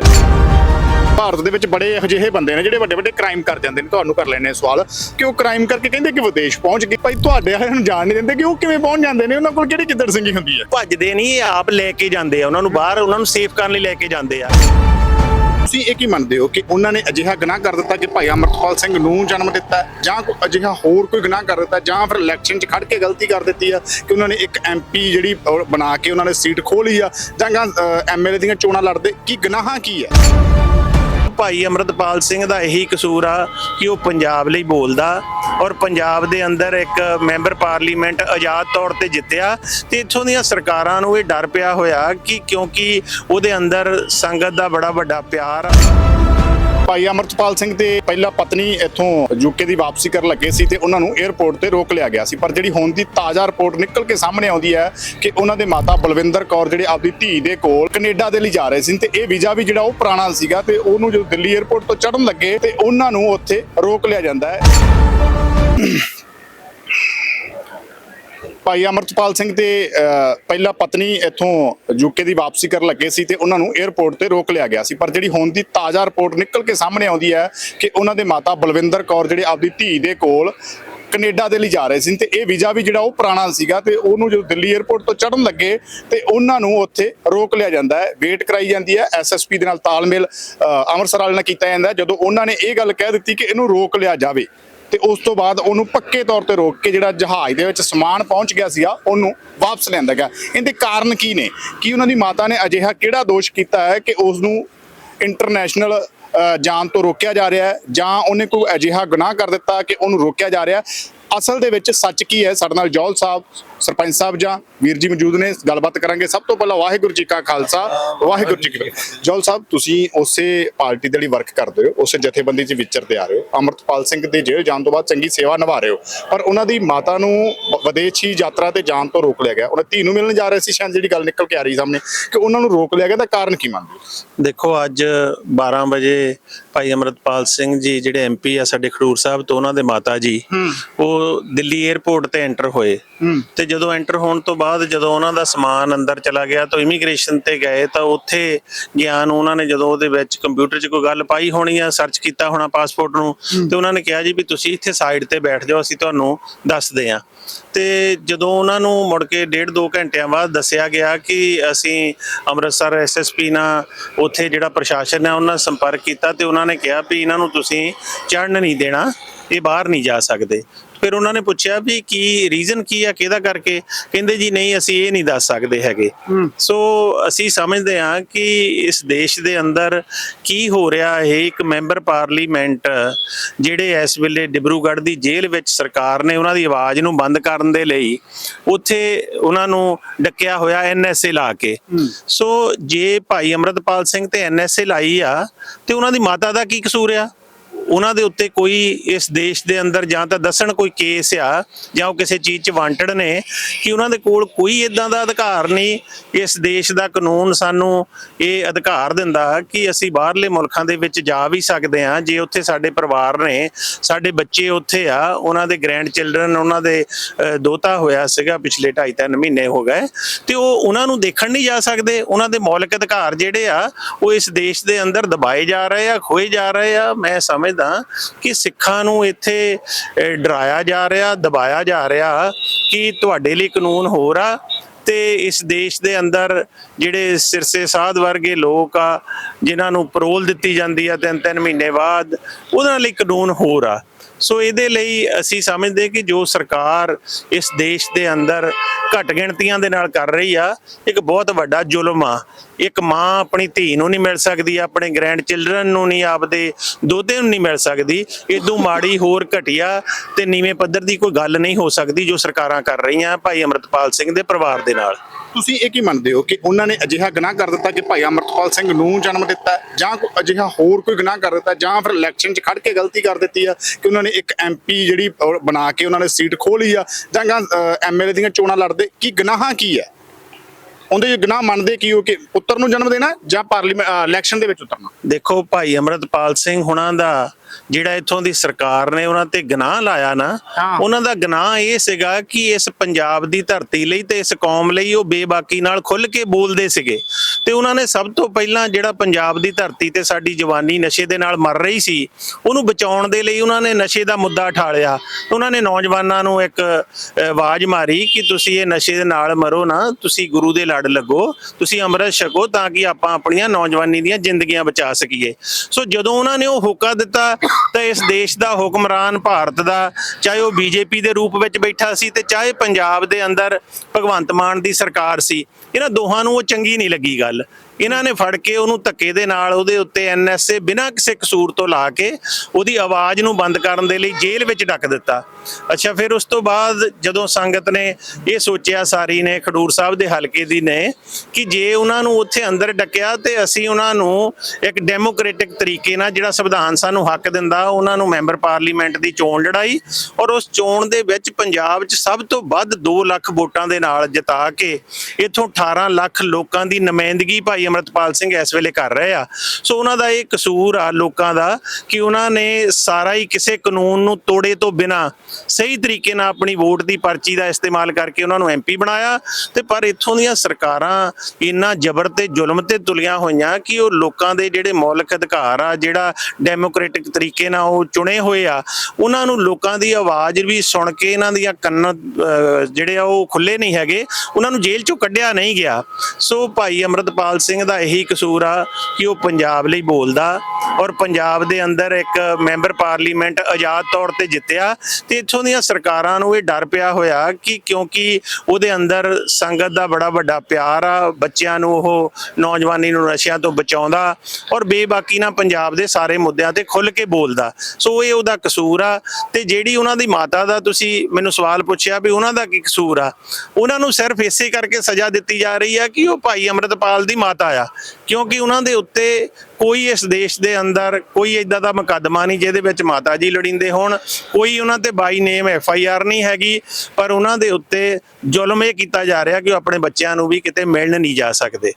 ਭਾਰਤ ਦੇ ਵਿੱਚ ਬੜੇ ਇਹੋ ਜਿਹੇ ਬੰਦੇ ਨੇ ਜਿਹੜੇ ਵੱਡੇ ਵੱਡੇ ਕ੍ਰਾਈਮ ਕਰ ਜਾਂਦੇ ਨੇ। ਤੁਹਾਨੂੰ ਕਰ ਲੈਣੇ ਸਵਾਲ। ਕਿ ਉਹ ਕ੍ਰਾਈਮ ਕਰਕੇ ਕਹਿੰਦੇ ਕਿ ਵਿਦੇਸ਼ ਪਹੁੰਚ ਗਏ। ਭਾਈ ਤੁਹਾਡੇ ਵਾਲਿਆਂ ਨੂੰ ਜਾਣ ਨਹੀਂ ਦਿੰਦੇ ਕਿ ਉਹ ਕਿਵੇਂ ਪਹੁੰਚ ਜਾਂਦੇ ਨੇ? ਉਹਨਾਂ ਕੋਲ ਕਿਹੜੀ ਕਿੱਦੜ ਸਿੰਘੀ ਹੁੰਦੀ ਹੈ?
ਭੱਜਦੇ ਨਹੀਂ ਆਪ ਲੈ ਕੇ ਜਾਂਦੇ ਆ। ਉਹਨਾਂ ਨੂੰ ਬਾਹਰ ਉਹਨਾਂ ਨੂੰ ਸੇਫ ਕਰਨ ਲਈ ਲੈ ਕੇ ਜਾਂਦੇ ਆ।
ਤੁਸੀਂ ਇਹ ਕੀ ਮੰਨਦੇ ਹੋ ਕਿ ਉਹਨਾਂ ਨੇ ਅਜਿਹਾ ਗੁਨਾਹ ਕਰ ਦਿੱਤਾ ਕਿ ਭਾਈ ਅਮਰਪਾਲ ਸਿੰਘ ਨੂੰ ਜਨਮ ਦਿੱਤਾ ਜਾਂ ਕੋਈ ਅਜਿਹਾ ਹੋਰ ਕੋਈ ਗੁਨਾਹ ਕਰ ਦਿੱਤਾ ਜਾਂ ਫਿਰ ਇਲੈਕਸ਼ਨ 'ਚ ਖੜ ਕੇ ਗਲਤੀ ਕਰ ਦਿੱਤੀ ਆ ਕਿ ਉਹਨਾਂ ਨੇ ਇੱਕ ਐਮਪੀ ਜਿਹੜੀ ਉਹ ਬਣਾ ਕੇ ਉਹਨਾਂ ਨੇ ਸੀਟ ਖੋਹ ਲਈ ਆ? ਜਾਂ ਐਮਐਲਏ ਦੀਆਂ ਚੋਣਾਂ ਲੜਦੇ। ਕੀ ਗੁਨਾਹਾਂ ਕੀ ਹੈ
ਭਾਈ ਅਮਰਤਪਾਲ ਸਿੰਘ ਦਾ ਇਹੀ ਕਸੂਰ ਆ ਕਿ ਉਹ ਪੰਜਾਬ ਲਈ ਬੋਲਦਾ ਔਰ ਪੰਜਾਬ ਦੇ ਅੰਦਰ ਇੱਕ ਮੈਂਬਰ ਪਾਰਲੀਮੈਂਟ ਆਜ਼ਾਦ ਤੌਰ ਤੇ ਜਿੱਤਿਆ ਤੇ ਇੱਥੋਂ ਦੀਆਂ ਸਰਕਾਰਾਂ ਨੂੰ ਇਹ ਡਰ ਪਿਆ ਹੋਇਆ ਕਿ ਕਿਉਂਕਿ ਉਹਦੇ ਅੰਦਰ ਸੰਗਤ ਦਾ ਬੜਾ ਵੱਡਾ ਪਿਆਰ ਆ।
ਭਾਈ ਅਮਰਪਾਲ ਸਿੰਘ ਤੇ ਪਹਿਲਾ ਪਤਨੀ ਇੱਥੋਂ ਯੂਕੇ ਦੀ ਵਾਪਸੀ ਕਰਨ ਲੱਗੇ ਸੀ ਤੇ ਉਹਨਾਂ ਨੂੰ 에ਅਰਪੋਰਟ ਤੇ ਰੋਕ ਲਿਆ ਗਿਆ ਸੀ। ਪਰ ਜਿਹੜੀ ਹੁਣ ਦੀ ਤਾਜ਼ਾ ਰਿਪੋਰਟ ਨਿਕਲ ਕੇ ਸਾਹਮਣੇ ਆਉਂਦੀ ਹੈ ਕਿ ਉਹਨਾਂ ਦੇ ਮਾਤਾ ਬਲਵਿੰਦਰ ਕੌਰ ਜਿਹੜੇ ਆਪਦੀ ਧੀ ਦੇ ਕੋਲ ਕੈਨੇਡਾ ਦੇ ਲਈ ਜਾ ਰਹੇ ਸੀ ਤੇ ਇਹ ਵੀਜ਼ਾ ਵੀ ਜਿਹੜਾ ਉਹ ਪੁਰਾਣਾ ਸੀਗਾ ਤੇ ਉਹਨੂੰ ਜਦੋਂ ਦਿੱਲੀ 에ਅਰਪੋਰਟ ਤੋਂ ਚੜਨ ਲੱਗੇ ਤੇ ਉਹਨਾਂ ਨੂੰ ਉੱਥੇ ਰੋਕ ਲਿਆ ਜਾਂਦਾ ਹੈ। ਭਾਈ ਅਮਰਪਾਲ ਸਿੰਘ ਤੇ ਅਹ, ਪਹਿਲਾ ਪਤਨੀ ਇੱਥੋਂ ਯੂਕੇ ਦੀ ਵਾਪਸੀ ਕਰਨ ਲੱਗੇ ਸੀ ਤੇ ਉਹਨਾਂ ਨੂੰ 에ਅਰਪੋਰਟ ਤੇ ਰੋਕ ਲਿਆ ਗਿਆ ਸੀ। ਪਰ ਜਿਹੜੀ ਹੁਣ ਦੀ ਤਾਜ਼ਾ ਰਿਪੋਰਟ ਨਿਕਲ ਕੇ ਸਾਹਮਣੇ ਆਉਂਦੀ ਹੈ ਕਿ ਉਹਨਾਂ ਦੇ ਮਾਤਾ ਬਲਵਿੰਦਰ ਕੌਰ ਜਿਹੜੇ ਆਪਦੀ ਧੀ ਦੇ ਕੋਲ ਕੈਨੇਡਾ ਦੇ ਲਈ ਜਾ ਰਹੇ ਸੀ ਤੇ ਇਹ ਵੀਜ਼ਾ ਵੀ ਜਿਹੜਾ ਉਹ ਪੁਰਾਣਾ ਸੀਗਾ ਤੇ ਉਹਨੂੰ ਜਦੋਂ ਦਿੱਲੀ 에ਅਰਪੋਰਟ ਤੋਂ ਚੜਨ ਲੱਗੇ ਤੇ ਉਹਨਾਂ ਨੂੰ ਉੱਥੇ ਰੋਕ ਲਿਆ ਜਾਂਦਾ ਹੈ। ਵੇਟ ਕਰਾਈ ਜਾਂਦੀ ਹੈ। ਐਸਐਸਪੀ ਦੇ ਨਾਲ ਤਾਲਮੇਲ ਅਹ, ਅੰਮ੍ਰਿਤਸਰ ਵਾਲੇ ਨਾਲ ਕੀਤਾ ਜਾਂਦਾ ਜਦੋਂ ਉਹਨਾਂ ਨੇ ਇਹ ਗੱਲ ਕਹਿ ਦਿੱਤੀ ਕਿ ਇਹਨੂੰ ਰੋਕ ਲਿਆ ਜਾਵੇ। ਤੇ ਉਸ ਤੋਂ ਬਾਅਦ ਉਹਨੂੰ ਪੱਕੇ ਤੌਰ ਤੇ ਰੋਕ ਕੇ ਜਿਹੜਾ ਜਹਾਜ਼ ਦੇ ਵਿੱਚ ਸਮਾਨ ਪਹੁੰਚ ਗਿਆ ਸੀਗਾ, ਉਹਨੂੰ ਵਾਪਸ ਲਿਆਂਦਾ ਗਿਆ। ਇਹਦੇ ਕਾਰਨ ਕੀ ਨੇ? ਕਿ ਉਹਨਾਂ ਦੀ ਮਾਤਾ ਨੇ ਅਜਿਹਾ ਕਿਹੜਾ ਦੋਸ਼ ਕੀਤਾ ਹੈ ਕਿ ਉਸ ਨੂੰ ਇੰਟਰਨੈਸ਼ਨਲ ਜਾਣ ਤੋਂ ਰੋਕਿਆ ਜਾ ਰਿਹਾ ਹੈ ਜਾਂ ਉਹਨੇ ਕੋਈ ਅਜਿਹਾ ਗੁਨਾਹ ਕਰ ਦਿੱਤਾ ਕਿ ਉਹਨੂੰ ਰੋਕਿਆ ਜਾ ਰਿਹਾ ਅਸਲ ਦੇ ਵਿੱਚ ਸੱਚ ਕੀ ਹੈ? ਸਾਡੇ ਨਾਲ ਜੌਲ ਸਾਹਿਬ ਸਰਪੰਚ ਸਾਹਿਬ ਜਾਂ ਵੀਰ ਜੀ ਮੌਜੂਦ ਨੇ। ਗੱਲਬਾਤ ਕਰਾਂਗੇ। ਸਭ ਤੋਂ ਪਹਿਲਾਂ ਵਾਹਿਗੁਰੂ ਜੀ ਕਾ ਖਾਲਸਾ। ਵਾਹਿਗੁਰੂ ਜੀ ਕੀ ਫਤਿਹ। ਜੌਲ ਸਾਹਿਬ ਤੁਸੀਂ ਉਸੇ ਪਾਰਟੀ ਦੇ ਲਈ ਵਰਕ ਕਰਦੇ ਹੋ ਉਸੇ ਜਥੇਬੰਦੀ 'ਚ ਵਿਚਰਦੇ ਆ ਰਹੇ ਹੋ। ਅਮਰਤਪਾਲ ਸਿੰਘ ਦੇ ਜੇਲ੍ਹ ਜਾਣ ਤੋਂ ਬਾਅਦ ਚੰਗੀ ਸੇਵਾ ਨਿਭਾ ਰਹੇ ਹੋ। ਪਰ ਉਹਨਾਂ ਦੀ ਮਾਤਾ ਨੂੰ ਵਿਦੇਸ਼ੀ ਯਾਤਰਾ ਤੇ ਜਾਣ ਤੋਂ ਰੋਕ ਲਿਆ ਗਿਆ। ਉਹਨਾਂ ਧੀ ਨੂੰ ਮਿਲਣ ਜਾ ਰਹੇ ਸੀ ਸ਼ਾਇਦ ਜਿਹੜੀ ਗੱਲ ਨਿਕਲ ਕੇ ਆ ਰਹੀ ਸਾਹਮਣੇ। ਕਿ ਉਹਨਾਂ ਨੂੰ ਰੋਕ ਲਿਆ ਗਿਆ ਤਾਂ ਕਾਰਨ ਕੀ ਮੰਨਦੇ
ਦੇਖੋ ਅੱਜ 12 ਵਜੇ ਭਾਈ ਅਮਰਤਪਾਲ ਸਿੰਘ ਜੀ ਜਿਹੜੇ ਐਮਪੀ ਆ ਸਾਡੇ ਖਡੂਰ ਸਾਹਿਬ ਤੋਂ ਉਹਨਾਂ ਦੇ ਮਾਤਾ ਜੀ ਉਹ ਦਿੱਲੀ 에ਅਰਪੋਰਟ ਤੇ ਐਂਟਰ ਹੋਏ। ਤੇ ਜਦੋਂ ਐਂਟਰ ਹੋਣ ਤੋਂ ਬਾਅਦ ਜਦੋਂ ਉਹਨਾਂ ਦਾ ਸਮਾਨ ਅੰਦਰ ਚਲਾ ਗਿਆ ਤਾਂ ਇਮੀਗ੍ਰੇਸ਼ਨ ਤੇ ਗਏ ਤਾਂ ਉੱਥੇ ਗਿਆਨ ਉਹਨਾਂ ਨੇ ਜਦੋਂ ਉਹਦੇ ਵਿੱਚ ਕੰਪਿਊਟਰ 'ਚ ਕੋਈ ਗੱਲ ਪਾਈ ਹੋਣੀ ਆ ਸਰਚ ਕੀਤਾ ਹੋਣਾ ਪਾਸਪੋਰਟ ਨੂੰ ਤੇ ਉਹਨਾਂ ਨੇ ਕਿਹਾ ਜੀ ਵੀ ਤੁਸੀਂ ਇੱਥੇ ਸਾਈਡ ਤੇ ਬੈਠ ਜਾਓ ਅਸੀਂ ਤੁਹਾਨੂੰ ਦੱਸਦੇ ਆ। ਤੇ ਜਦੋਂ ਉਹਨਾਂ ਨੂੰ ਮੁੜ ਕੇ ਡੇਢ ਦੋ ਘੰਟਿਆਂ ਬਾਅਦ ਦੱਸਿਆ ਗਿਆ ਕਿ ਅਸੀਂ ਅੰਮ੍ਰਿਤਸਰ ਐਸਐਸਪੀ ਨਾਲ ਉੱਥੇ ਜਿਹੜਾ ਪ੍ਰਸ਼ਾਸਨ ਹੈ ਉਹਨਾਂ ਸੰਪਰਕ ਕੀਤਾ ਤੇ ਉਹਨਾਂ ਨੇ ਕਿਹਾ ਵੀ ਇਹਨਾਂ ਨੂੰ ਤੁਸੀਂ ਚੜਨ ਨਹੀਂ ਦੇਣਾ ਇਹ ਬਾਹਰ ਨਹੀਂ ਜਾ ਸਕਦੇ। ਫਿਰ ਉਹਨਾਂ ਨੇ ਪੁੱਛਿਆ ਵੀ ਕੀ ਰੀਜ਼ਨ ਕੀ ਆ ਕਿਹਦਾ ਕਰਕੇ? ਕਹਿੰਦੇ ਜੀ ਨਹੀਂ ਅਸੀਂ ਇਹ ਨਹੀਂ ਦੱਸ ਸਕਦੇ ਹੈਗੇ। ਸੋ ਅਸੀਂ ਸਮਝਦੇ ਹਾਂ ਕਿ ਇਸ ਦੇਸ਼ ਦੇ ਅੰਦਰ ਕੀ ਹੋ ਰਿਹਾ ਹੈ ਇੱਕ ਮੈਂਬਰ ਪਾਰਲੀਮੈਂਟ ਜਿਹੜੇ ਇਸ ਵੇਲੇ ਡਿਬਰੂਗੜ੍ਹ ਦੀ ਜੇਲ੍ਹ ਵਿੱਚ ਸਰਕਾਰ ਨੇ ਉਹਨਾਂ ਦੀ ਆਵਾਜ਼ ਨੂੰ ਬੰਦ ਕਰਨ ਦੇ ਲਈ ਉੱਥੇ ਉਹਨਾਂ ਨੂੰ ਡੱਕਿਆ ਹੋਇਆ ਐਨਐਸਏ ਲਾ ਕੇ। ਸੋ ਜੇ ਭਾਈ ਅਮਰਤਪਾਲ ਸਿੰਘ ਤੇ ਐਨਐਸਏ ਲਾਈ ਆ ਤੇ ਉਹਨਾਂ ਦੀ ਮਾਤਾ ਦਾ ਕੀ ਕਸੂਰ ਆ? ਉਹਨਾਂ ਦੇ ਉੱਤੇ ਕੋਈ ਇਸ ਦੇਸ਼ ਦੇ ਅੰਦਰ ਜਾਂ ਤਾਂ ਦੱਸਣ ਕੋਈ ਕੇਸ ਆ ਜਾਂ ਉਹ ਕਿਸੇ ਚੀਜ਼ 'ਚ ਵਾਂਟਡ ਨੇ ਕਿ ਉਹਨਾਂ ਦੇ ਕੋਲ ਕੋਈ ਇਦਾਂ ਦਾ ਅਧਿਕਾਰ ਨਹੀਂ, ਇਸ ਦੇਸ਼ ਦਾ ਕਾਨੂੰਨ ਸਾਨੂੰ ਇਹ ਅਧਿਕਾਰ ਦਿੰਦਾ ਕਿ ਅਸੀਂ ਬਾਹਰਲੇ ਮੁਲਕਾਂ ਦੇ ਵਿੱਚ ਜਾ ਵੀ ਸਕਦੇ ਹਾਂ, ਜੇ ਉੱਥੇ ਸਾਡੇ ਪਰਿਵਾਰ ਨੇ, ਸਾਡੇ ਬੱਚੇ ਉੱਥੇ ਆ, ਉਹਨਾਂ ਦੇ ਗ੍ਰੈਂਡ ਚਿਲਡਰਨ ਉਹਨਾਂ ਦੇ ਦੋਤਾ ਹੋਇਆ ਸੀਗਾ ਪਿਛਲੇ 2.5 3 ਮਹੀਨੇ ਹੋ ਗਏ, ਤੇ ਉਹ ਉਹਨਾਂ ਨੂੰ ਦੇਖਣ ਨਹੀਂ ਜਾ ਸਕਦੇ, ਉਹਨਾਂ ਦੇ ਮੌਲਿਕ ਅਧਿਕਾਰ ਜਿਹੜੇ ਆ, ਉਹ ਇਸ ਦੇਸ਼ ਦੇ ਅੰਦਰ ਦਬਾਏ ਜਾ ਰਹੇ ਆ, ਖੋਏ ਜਾ ਰਹੇ ਆ, ਮੈਂ ਸਮਝ ਸਮਝਦਾ ਕਿ ਸਿੱਖਾਂ ਨੂੰ ਇੱਥੇ ਡਰਾਇਆ ਜਾ ਰਿਹਾ, ਦਬਾਇਆ ਜਾ ਰਿਹਾ ਕਿ ਤੁਹਾਡੇ ਲਈ ਕਾਨੂੰਨ ਹੋਰ ਆ ਤੇ ਇਸ ਦੇਸ਼ ਦੇ ਅੰਦਰ ਜਿਹੜੇ ਸਿਰਸੇ ਸਾਧ ਵਰਗੇ ਲੋਕ ਆ, ਜਿਨ੍ਹਾਂ ਨੂੰ ਪਰੋਲ ਦਿੱਤੀ ਜਾਂਦੀ ਆ ਤਿੰਨ ਤਿੰਨ ਮਹੀਨੇ ਬਾਅਦ, ਉਹਨਾਂ ਲਈ ਕਾਨੂੰਨ ਹੋਰ ਆ। ਸੋ ਇਹਦੇ ਲਈ ਅਸੀਂ ਸਮਝਦੇ ਕਿ ਜੋ ਸਰਕਾਰ ਇਸ ਦੇਸ਼ ਦੇ ਅੰਦਰ ਘੱਟ ਗਿਣਤੀਆਂ ਦੇ ਨਾਲ ਕਰ ਰਹੀ ਆ, ਇੱਕ ਬਹੁਤ ਵੱਡਾ ਜ਼ੁਲਮ ਆ। ਇੱਕ ਮਾਂ ਆਪਣੀ ਧੀ ਨੂੰ ਨਹੀਂ ਮਿਲ ਸਕਦੀ, ਆਪਣੇ ਗ੍ਰੈਂਡ ਚਿਲਡਰਨ ਨੂੰ ਨਹੀਂ, ਆਪਦੇ ਦੋਤੇ ਨੂੰ ਨਹੀਂ ਮਿਲ ਸਕਦੀ। ਇਦੋਂ ਮਾੜੀ ਹੋਰ ਘਟੀਆ ਤੇ ਨੀਵੇਂ ਪੱਧਰ ਦੀ ਕੋਈ ਗੱਲ ਨਹੀਂ ਹੋ ਸਕਦੀ ਜੋ ਸਰਕਾਰਾਂ ਕਰ ਰਹੀਆਂ, ਭਾਈ ਅਮਰਤਪਾਲ ਸਿੰਘ ਦੇ ਪਰਿਵਾਰ ਦੇ ਨਾਲ।
ਤੁਸੀਂ ਇਹ ਕੀ ਮੰਨਦੇ ਹੋ ਕਿ ਉਹਨਾਂ ਨੇ ਅਜਿਹਾ ਗੁਨਾਹ ਕਰ ਦਿੱਤਾ ਕਿ ਭਾਈ ਅਮਰਤਪਾਲ ਸਿੰਘ ਨੂੰ ਜਨਮ ਦਿੱਤਾ ਜਾਂ ਕੋਈ ਅਜਿਹਾ ਹੋਰ ਕੋਈ ਗੁਨਾਹ ਕਰ ਦਿੱਤਾ ਜਾਂ ਫਿਰ ਇਲੈਕਸ਼ਨ 'ਚ ਖੜ ਕੇ ਗਲਤੀ ਕਰ ਦਿੱਤੀ ਆ ਕਿ ਉਹਨਾਂ ਨੇ ਇੱਕ ਐਮਪੀ ਜਿਹੜੀ ਬਣਾ ਕੇ ਉਹਨਾਂ ਨੇ ਸੀਟ ਖੋਹ ਲਈ ਆ? ਜਾਂ ਐਮਐਲਏ ਦੀਆਂ ਚੋਣਾਂ ਲੜਦੇ? ਕੀ ਗੁਨਾਹਾਂ ਕੀ ਹੈ ਉਹਦੇ ਗੁਨਾਹ ਮੰਨਦੇ ਕੀ ਹੋ ਕਿ ਪੁੱਤਰ ਨੂੰ ਜਨਮ ਦੇਣਾ ਜਾਂ ਪਾਰਲੀਮੈਂਟ ਇਲੈਕਸ਼ਨ ਦੇ ਵਿੱਚ ਉਤਰਨਾ?
ਦੇਖੋ ਭਾਈ ਅਮਰਤਪਾਲ ਸਿੰਘ ਹੁਣਾਂ ਦਾ ਜਿਹੜਾ ਇੱਥੋਂ ਦੀ ਸਰਕਾਰ ਨੇ ਉਹਨਾਂ ਤੇ ਗੁਨਾਹ ਲਾਇਆ ਨਾ। ਉਹਨਾਂ ਦਾ ਗੁਨਾਹ ਇਹ ਸੀਗਾ ਕਿ ਇਸ ਪੰਜਾਬ ਦੀ ਧਰਤੀ ਲਈ ਤੇ ਇਸ ਕੌਮ ਲਈ ਉਹ ਬੇਬਾਕੀ ਨਾਲ ਖੁੱਲ ਕੇ ਬੋਲਦੇ ਸੀਗੇ। ਤੇ ਉਹਨਾਂ ਨੇ ਸਭ ਤੋਂ ਪਹਿਲਾਂ ਜਿਹੜਾ ਪੰਜਾਬ ਦੀ ਧਰਤੀ ਤੇ ਸਾਡੀ ਜਵਾਨੀ ਨਸ਼ੇ ਦੇ ਨਾਲ ਮਰ ਰਹੀ ਸੀ ਉਹਨੂੰ ਬਚਾਉਣ ਦੇ ਲਈ ਉਹਨਾਂ ਨੇ ਨਸ਼ੇ ਦਾ ਮੁੱਦਾ ਠਾਲਿਆ। ਉਹਨਾਂ ਨੇ ਨੌਜਵਾਨਾਂ ਨੂੰ ਇੱਕ ਆਵਾਜ਼ ਮਾਰੀ ਕਿ ਤੁਸੀਂ ਇਹ ਨਸ਼ੇ ਦੇ ਨਾਲ ਮਰੋ ਨਾ ਤੁਸੀਂ ਗੁਰੂ ਦੇ ਲੜ ਲੱਗੋ, ਤੁਸੀਂ ਅੰਮ੍ਰਿਤ ਛਕੋ ਤਾਂ ਕਿ ਆਪਾਂ ਆਪਣੀਆਂ ਨੌਜਵਾਨੀ ਦੀਆਂ ਜ਼ਿੰਦਗੀਆਂ ਬਚਾ ਸਕੀਏ। ਸੋ ਜਦੋਂ ਉਹਨਾਂ ਨੇ ਉਹ ਹੋਕਾ ਦਿੱਤਾ, ਤਾਂ ਇਸ ਦੇਸ਼ ਦਾ ਹੁਕਮਰਾਨ ਭਾਰਤ ਦਾ, ਚਾਹੇ ਉਹ ਬੀਜੇਪੀ ਦੇ ਰੂਪ ਵਿੱਚ ਬੈਠਾ ਸੀ ਤੇ ਚਾਹੇ ਪੰਜਾਬ ਦੇ ਅੰਦਰ ਭਗਵੰਤ ਮਾਨ ਦੀ ਸਰਕਾਰ ਸੀ, ਇਹਨਾਂ ਦੋਹਾਂ ਨੂੰ ਉਹ ਚੰਗੀ ਨਹੀਂ ਲੱਗੀ ਗੱਲ। ਇਹਨਾਂ ਨੇ ਫੜ ਕੇ ਉਹਨੂੰ ਧੱਕੇ ਦੇ ਨਾਲ ਉਹਦੇ ਉੱਤੇ ਐਨਐਸਏ ਬਿਨਾਂ ਕਿਸੇ ਕਸੂਰ ਤੋਂ ਲਾ ਕੇ ਉਹਦੀ ਆਵਾਜ਼ ਨੂੰ ਬੰਦ ਕਰਨ ਦੇ ਲਈ ਜੇਲ੍ਹ ਵਿੱਚ ਡੱਕ ਦਿੱਤਾ। ਅੱਛਾ, ਫਿਰ ਉਸ ਤੋਂ ਬਾਅਦ ਜਦੋਂ ਸੰਗਤ ਨੇ ਇਹ ਸੋਚਿਆ, ਸਾਰੀ ਨੇ, ਖਡੂਰ ਸਾਹਿਬ ਦੇ ਹਲਕੇ ਦੀ ਨੇ, ਕਿ ਜੇ ਉਹਨਾਂ ਨੂੰ ਉੱਥੇ ਅੰਦਰ ਡੱਕਿਆ ਤੇ ਅਸੀਂ ਉਹਨਾਂ ਨੂੰ ਇੱਕ ਡੈਮੋਕ੍ਰੈਟਿਕ ਤਰੀਕੇ ਨਾਲ ਜਿਹੜਾ ਸੰਵਿਧਾਨ ਸਾਨੂੰ ਹੱਕ ਦਿੰਦਾ, ਉਹਨਾਂ ਨੂੰ ਮੈਂਬਰ ਪਾਰਲੀਮੈਂਟ ਦੀ ਚੋਣ ਲੜਾਈ ਔਰ ਉਸ ਚੋਣ ਦੇ ਵਿੱਚ ਪੰਜਾਬ 'ਚ ਸਭ ਤੋਂ ਵੱਧ 2 ਲੱਖ ਵੋਟਾਂ ਦੇ ਨਾਲ ਜਿਤਾ ਕੇ ਇਥੋਂ 18 ਲੱਖ ਲੋਕਾਂ ਦੀ ਨੁਮਾਇੰਦਗੀ ਭਾਈ ਅਮਰਤਪਾਲ ਸਿੰਘ ਇਸ ਵੇਲੇ ਕਰ ਰਹੇ ਆ। ਸੋ ਉਹਨਾਂ ਦਾ ਇਹ ਕਸੂਰ ਆ ਲੋਕਾਂ ਦਾ ਕਿ ਉਹਨਾਂ ਨੇ ਸਾਰਾ ਹੀ ਕਿਸੇ ਕਾਨੂੰਨ ਨੂੰ ਤੋੜੇ ਤੋਂ ਬਿਨਾ ਸਹੀ ਤਰੀਕੇ ਨਾਲ ਆਪਣੀ ਵੋਟ ਦੀ ਪਰਚੀ ਦਾ ਇਸਤੇਮਾਲ ਕਰਕੇ ਉਹਨਾਂ ਨੂੰ ਐਮਪੀ ਬਣਾਇਆ। ਤੇ ਪਰ ਇੱਥੋਂ ਦੀਆਂ ਸਰਕਾਰਾਂ ਇੰਨਾ ਜ਼ਬਰ ਤੇ ਜ਼ੁਲਮ ਤੇ ਤੁਲੀਆਂ ਹੋਈਆਂ ਕਿ ਉਹ ਲੋਕਾਂ ਦੇ ਜਿਹੜੇ ਮੌਲਿਕ ਅਧਿਕਾਰ ਆ, ਜਿਹੜਾ ਡੈਮੋਕ੍ਰੈਟਿਕ ਤਰੀਕੇ ਨਾਲ ਉਹ ਚੁਣੇ ਹੋਏ ਆ, ਉਹਨਾਂ ਨੂੰ ਲੋਕਾਂ ਦੀ ਆਵਾਜ਼ ਵੀ ਸੁਣ ਕੇ ਇਹਨਾਂ ਦੀਆਂ ਕੰਨ ਜਿਹੜੇ ਆ ਉਹ ਖੁੱਲੇ ਨਹੀਂ ਹੈਗੇ। ਉਹਨਾਂ ਨੂੰ ਜੇਲ੍ਹ ਚੋਂ ਕੱਢਿਆ ਨਹੀਂ ਗਿਆ। ਸੋ ਭਾਈ ਅਮਰਤਪਾਲ ਸਿੰਘ ਸਿੰਘ ਦਾ ਇਹੀ ਕਸੂਰ ਆ ਕਿ ਉਹ ਪੰਜਾਬ ਲਈ ਬੋਲਦਾ ਔਰ ਪੰਜਾਬ ਦੇ ਅੰਦਰ ਇੱਕ ਮੈਂਬਰ ਪਾਰਲੀਮੈਂਟ ਆਜ਼ਾਦ ਤੌਰ ਤੇ ਜਿੱਤਿਆ ਤੇ ਇੱਥੋਂ ਦੀਆਂ ਸਰਕਾਰਾਂ ਨੂੰ ਇਹ ਡਰ ਪਿਆ ਹੋਇਆ ਕਿ ਕਿਉਂਕਿ ਉਹਦੇ ਅੰਦਰ ਸੰਗਤ ਦਾ ਬੜਾ ਵੱਡਾ ਪਿਆਰ ਆ, ਬੱਚਿਆਂ ਨੂੰ ਉਹ ਨੌਜਵਾਨੀ ਨੂੰ ਨਸ਼ਿਆਂ ਤੋਂ ਬਚਾਉਂਦਾ ਔਰ ਬੇਬਾਕੀ ਨਾਲ ਪੰਜਾਬ ਦੇ ਸਾਰੇ ਮੁੱਦਿਆਂ ਤੇ ਖੁੱਲ ਕੇ ਬੋਲਦਾ। ਸੋ ਇਹ ਉਹਦਾ ਕਸੂਰ ਆ ਤੇ ਜਿਹੜੀ ਉਹਨਾਂ ਦੀ ਮਾਤਾ ਦਾ ਤੁਸੀਂ ਮੈਨੂੰ ਸਵਾਲ ਪੁੱਛਿਆ ਵੀ ਉਹਨਾਂ ਦਾ ਕੀ ਕਸੂਰ ਆ, ਉਹਨਾਂ ਨੂੰ ਸਿਰਫ ਇਸੇ ਕਰਕੇ ਸਜ਼ਾ ਦਿੱਤੀ ਜਾ ਰਹੀ ਆ ਕਿ ਉਹ ਭਾਈ ਅਮਰਤਪਾਲ ਦੀ ਮਾਤਾ ਆ, ਕਿਉਂਕਿ ਉਹਨਾਂ ਦੇ ਉੱਤੇ ਕੋਈ ਇਸ ਦੇਸ਼ ਦੇ ਅੰਦਰ ਕੋਈ ਇਦਾਂ ਦਾ ਮੁਕੱਦਮਾ ਨਹੀਂ ਜਿਹਦੇ ਵਿੱਚ ਮਾਤਾ ਜੀ ਲੜਿੰਦੇ ਹੋਣ, ਕੋਈ ਉਹਨਾਂ ਤੇ ਬਾਈ ਨੇਮ ਐਫ ਆਈ ਆਰ ਨਹੀਂ ਹੈਗੀ, ਪਰ ਉਹਨਾਂ ਦੇ ਉੱਤੇ ਜ਼ੁਲਮ ਇਹ ਕੀਤਾ ਜਾ ਰਿਹਾ ਕਿ ਉਹ ਆਪਣੇ ਬੱਚਿਆਂ ਨੂੰ ਵੀ ਕਿਤੇ ਮਿਲਣ ਨਹੀਂ ਜਾ ਸਕਦੇ।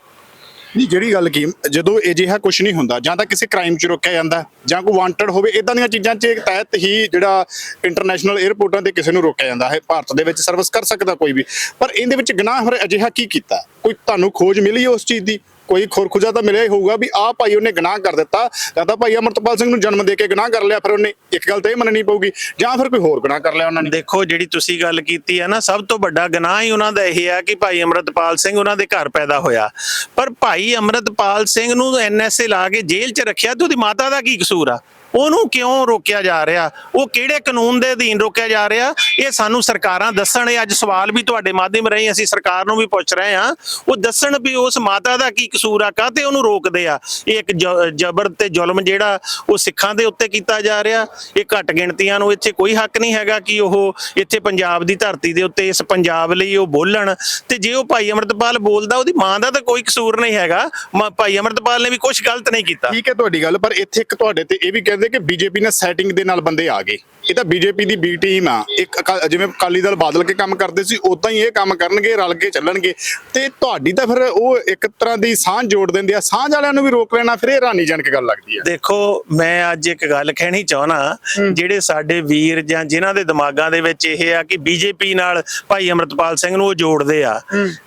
ਨਹੀਂ, ਜਿਹੜੀ ਗੱਲ ਕੀ, ਜਦੋਂ ਅਜਿਹਾ ਕੁਝ ਨਹੀਂ ਹੁੰਦਾ, ਜਾਂ ਤਾਂ ਕਿਸੇ ਕ੍ਰਾਈਮ 'ਚ ਰੋਕਿਆ ਜਾਂਦਾ, ਜਾਂ ਕੋਈ ਵਾਂਟਡ ਹੋਵੇ ਇਦਾਂ ਦੀਆਂ ਚੀਜ਼ਾਂ 'ਚ ਤਹਿਤ ਹੀ ਜਿਹੜਾ ਇੰਟਰਨੈਸ਼ਨਲ 에ਅਰਪੋਰਟਾਂ ਤੇ ਕਿਸੇ ਨੂੰ ਰੋਕਿਆ ਜਾਂਦਾ ਹੈ, ਭਾਰਤ ਦੇ ਵਿੱਚ ਸਰਵਿਸ ਕਰ ਸਕਦਾ ਕੋਈ ਵੀ। ਪਰ ਇਹਦੇ ਵਿੱਚ ਗੁਨਾਹ ਫਿਰ ਅਜਿਹਾ ਕੀ ਕੀਤਾ? ਕੋਈ ਤੁਹਾਨੂੰ ਖੋਜ ਮਿਲੀ ਉਸ ਚੀਜ਼ ਦੀ? ਕੋਈ ਖੁਰਖੁਜਾ ਤਾਂ ਮਿਲਿਆ ਹੀ ਹੋਊਗਾ ਵੀ ਆਹ ਭਾਈ ਉਹਨੇ ਗੁਨਾਹ ਕਰ ਦਿੱਤਾ, ਜਾਂ ਭਾਈ ਅਮਰਤਪਾਲ ਸਿੰਘ ਨੂੰ ਜਨਮ ਦੇ ਕੇ ਗੁਨਾਹ ਕਰ ਲਿਆ, ਫਿਰ ਉਹਨੇ ਇੱਕ ਗੱਲ ਤਾਂ ਇਹ ਮੰਨਣੀ ਪਊਗੀ, ਜਾਂ ਫਿਰ ਕੋਈ ਹੋਰ ਗੁਨਾਹ ਕਰ ਲਿਆ ਉਹਨਾਂ ਨੇ।
ਦੇਖੋ, ਜਿਹੜੀ ਤੁਸੀਂ ਗੱਲ ਕੀਤੀ ਹੈ ਨਾ, ਸਭ ਤੋਂ ਵੱਡਾ ਗੁਨਾਹ ਹੀ ਉਹਨਾਂ ਦਾ ਇਹ ਹੈ ਕਿ ਭਾਈ ਅਮਰਤਪਾਲ ਸਿੰਘ ਉਹਨਾਂ ਦੇ ਘਰ ਪੈਦਾ ਹੋਇਆ। ਪਰ ਭਾਈ ਅਮਰਤਪਾਲ ਸਿੰਘ ਨੂੰ ਐਨਐਸਏ ਲਾ ਕੇ ਜੇਲ੍ਹ 'ਚ ਰੱਖਿਆ ਤੇ ਉਹਦੀ ਮਾਤਾ ਦਾ ਕੀ ਕਸੂਰ ਆ? ਉਹਨੂੰ ਕਿਉਂ ਰੋਕਿਆ ਜਾ ਰਿਹਾ? ਉਹ ਕਿਹੜੇ ਕਾਨੂੰਨ ਦੇ ਅਧੀਨ ਰੋਕਿਆ ਜਾ ਰਿਹਾ? ਇਹ ਸਾਨੂੰ ਸਰਕਾਰਾਂ ਦੱਸਣ, ਇਹ ਅੱਜ ਸਵਾਲ ਵੀ ਤੁਹਾਡੇ ਮਾਧਿਅਮ ਰਾਹੀਂ ਅਸੀਂ ਸਰਕਾਰ ਨੂੰ ਵੀ ਪੁੱਛ ਰਹੇ ਹਾਂ। ਉਹ ਦੱਸਣ ਵੀ ਉਸ ਮਾਤਾ ਦਾ ਕੀ ਕਸੂਰ ਆ ਕਾਤੇ ਉਹਨੂੰ ਰੋਕਦੇ ਆ? ਇਹ ਇੱਕ ਜਬਰ ਤੇ ਜ਼ੁਲਮ ਜਿਹੜਾ ਉਹ ਸਿੱਖਾਂ ਦੇ ਉੱਤੇ ਕੀਤਾ ਜਾ ਰਿਹਾ। ਇਹ ਘੱਟ ਗਿਣਤੀਆਂ ਨੂੰ ਇੱਥੇ ਕੋਈ ਹੱਕ ਨਹੀਂ ਹੈਗਾ ਕਿ ਉਹ ਇੱਥੇ ਪੰਜਾਬ ਦੀ ਧਰਤੀ ਦੇ ਉੱਤੇ ਇਸ ਪੰਜਾਬ ਲਈ ਉਹ ਬੋਲਣ। ਤੇ ਜੇ ਉਹ ਭਾਈ ਅਮਰਤਪਾਲ ਬੋਲਦਾ, ਉਹਦੀ ਮਾਂ ਦਾ ਤਾਂ ਕੋਈ ਕਸੂਰ ਨਹੀਂ ਹੈਗਾ। ਮ- ਭਾਈ ਅਮਰਤਪਾਲ ਨੇ ਵੀ ਕੁਝ ਗਲਤ ਨਹੀਂ ਕੀਤਾ।
ਠੀਕ ਹੈ ਤੁਹਾਡੀ ਗੱਲ, ਪਰ ਇੱਥੇ ਇੱਕ ਤੁਹਾਡੇ ਤੇ ਇਹ ਵੀ ਕਹਿੰਦੇ ਕਹਿੰਦੇ ਕਿ ਬੀਜੇਪੀ ਨੇ ਸੈਟਿੰਗ ਦੇ ਨਾਲ ਬੰਦੇ ਆ ਗਏ। ਇਹ ਤਾਂ ਬੀਜੇਪੀ ਦੀ ਬੀ ਟੀਮ ਆ। ਇੱਕ ਜਿਵੇਂ ਅਕਾਲੀ ਦਲ ਬਾਦਲ ਕੇ ਕੰਮ ਕਰਦੇ ਸੀ ਉਦਾਂ ਹੀ ਇਹ ਕੰਮ ਕਰਨਗੇ ਰਲ ਕੇ ਚੱਲਣਗੇ। ਤੇ ਤੁਹਾਡੀ ਤਾਂ ਫਿਰ ਉਹ ਇੱਕ ਤਰ੍ਹਾਂ ਦੀ ਸਾਂਝ ਜੋੜ ਦਿੰਦੇ ਆ। ਸਾਂਝ ਵਾਲਿਆਂ ਨੂੰ ਵੀ ਰੋਕ ਲੈਣਾ ਫਿਰ ਇਹ ਹੈਰਾਨੀਜਨਕ ਗੱਲ ਲੱਗਦੀ ਹੈ
ਦੇਖੋ ਮੈਂ ਅੱਜ ਇੱਕ ਗੱਲ ਕਹਿਣੀ ਚਾਹਣਾ ਜਿਹੜੇ ਸਾਡੇ ਵੀਰ ਜਾਂ ਜਿਨ੍ਹਾਂ ਦੇ ਦਿਮਾਗਾਂ ਦੇ ਵਿੱਚ ਇਹ ਆ ਕਿ ਬੀਜੇਪੀ ਨਾਲ ਭਾਈ ਅਮਰਤਪਾਲ ਸਿੰਘ ਨੂੰ ਉਹ ਜੋੜਦੇ ਆ।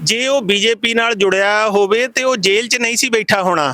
ਜੇ ਉਹ ਬੀਜੇਪੀ ਨਾਲ ਜੁੜਿਆ ਹੋਵੇ ਤੇ ਉਹ ਜੇਲ੍ਹ 'ਚ ਨਹੀਂ ਸੀ ਬੈਠਾ ਹੋਣਾ।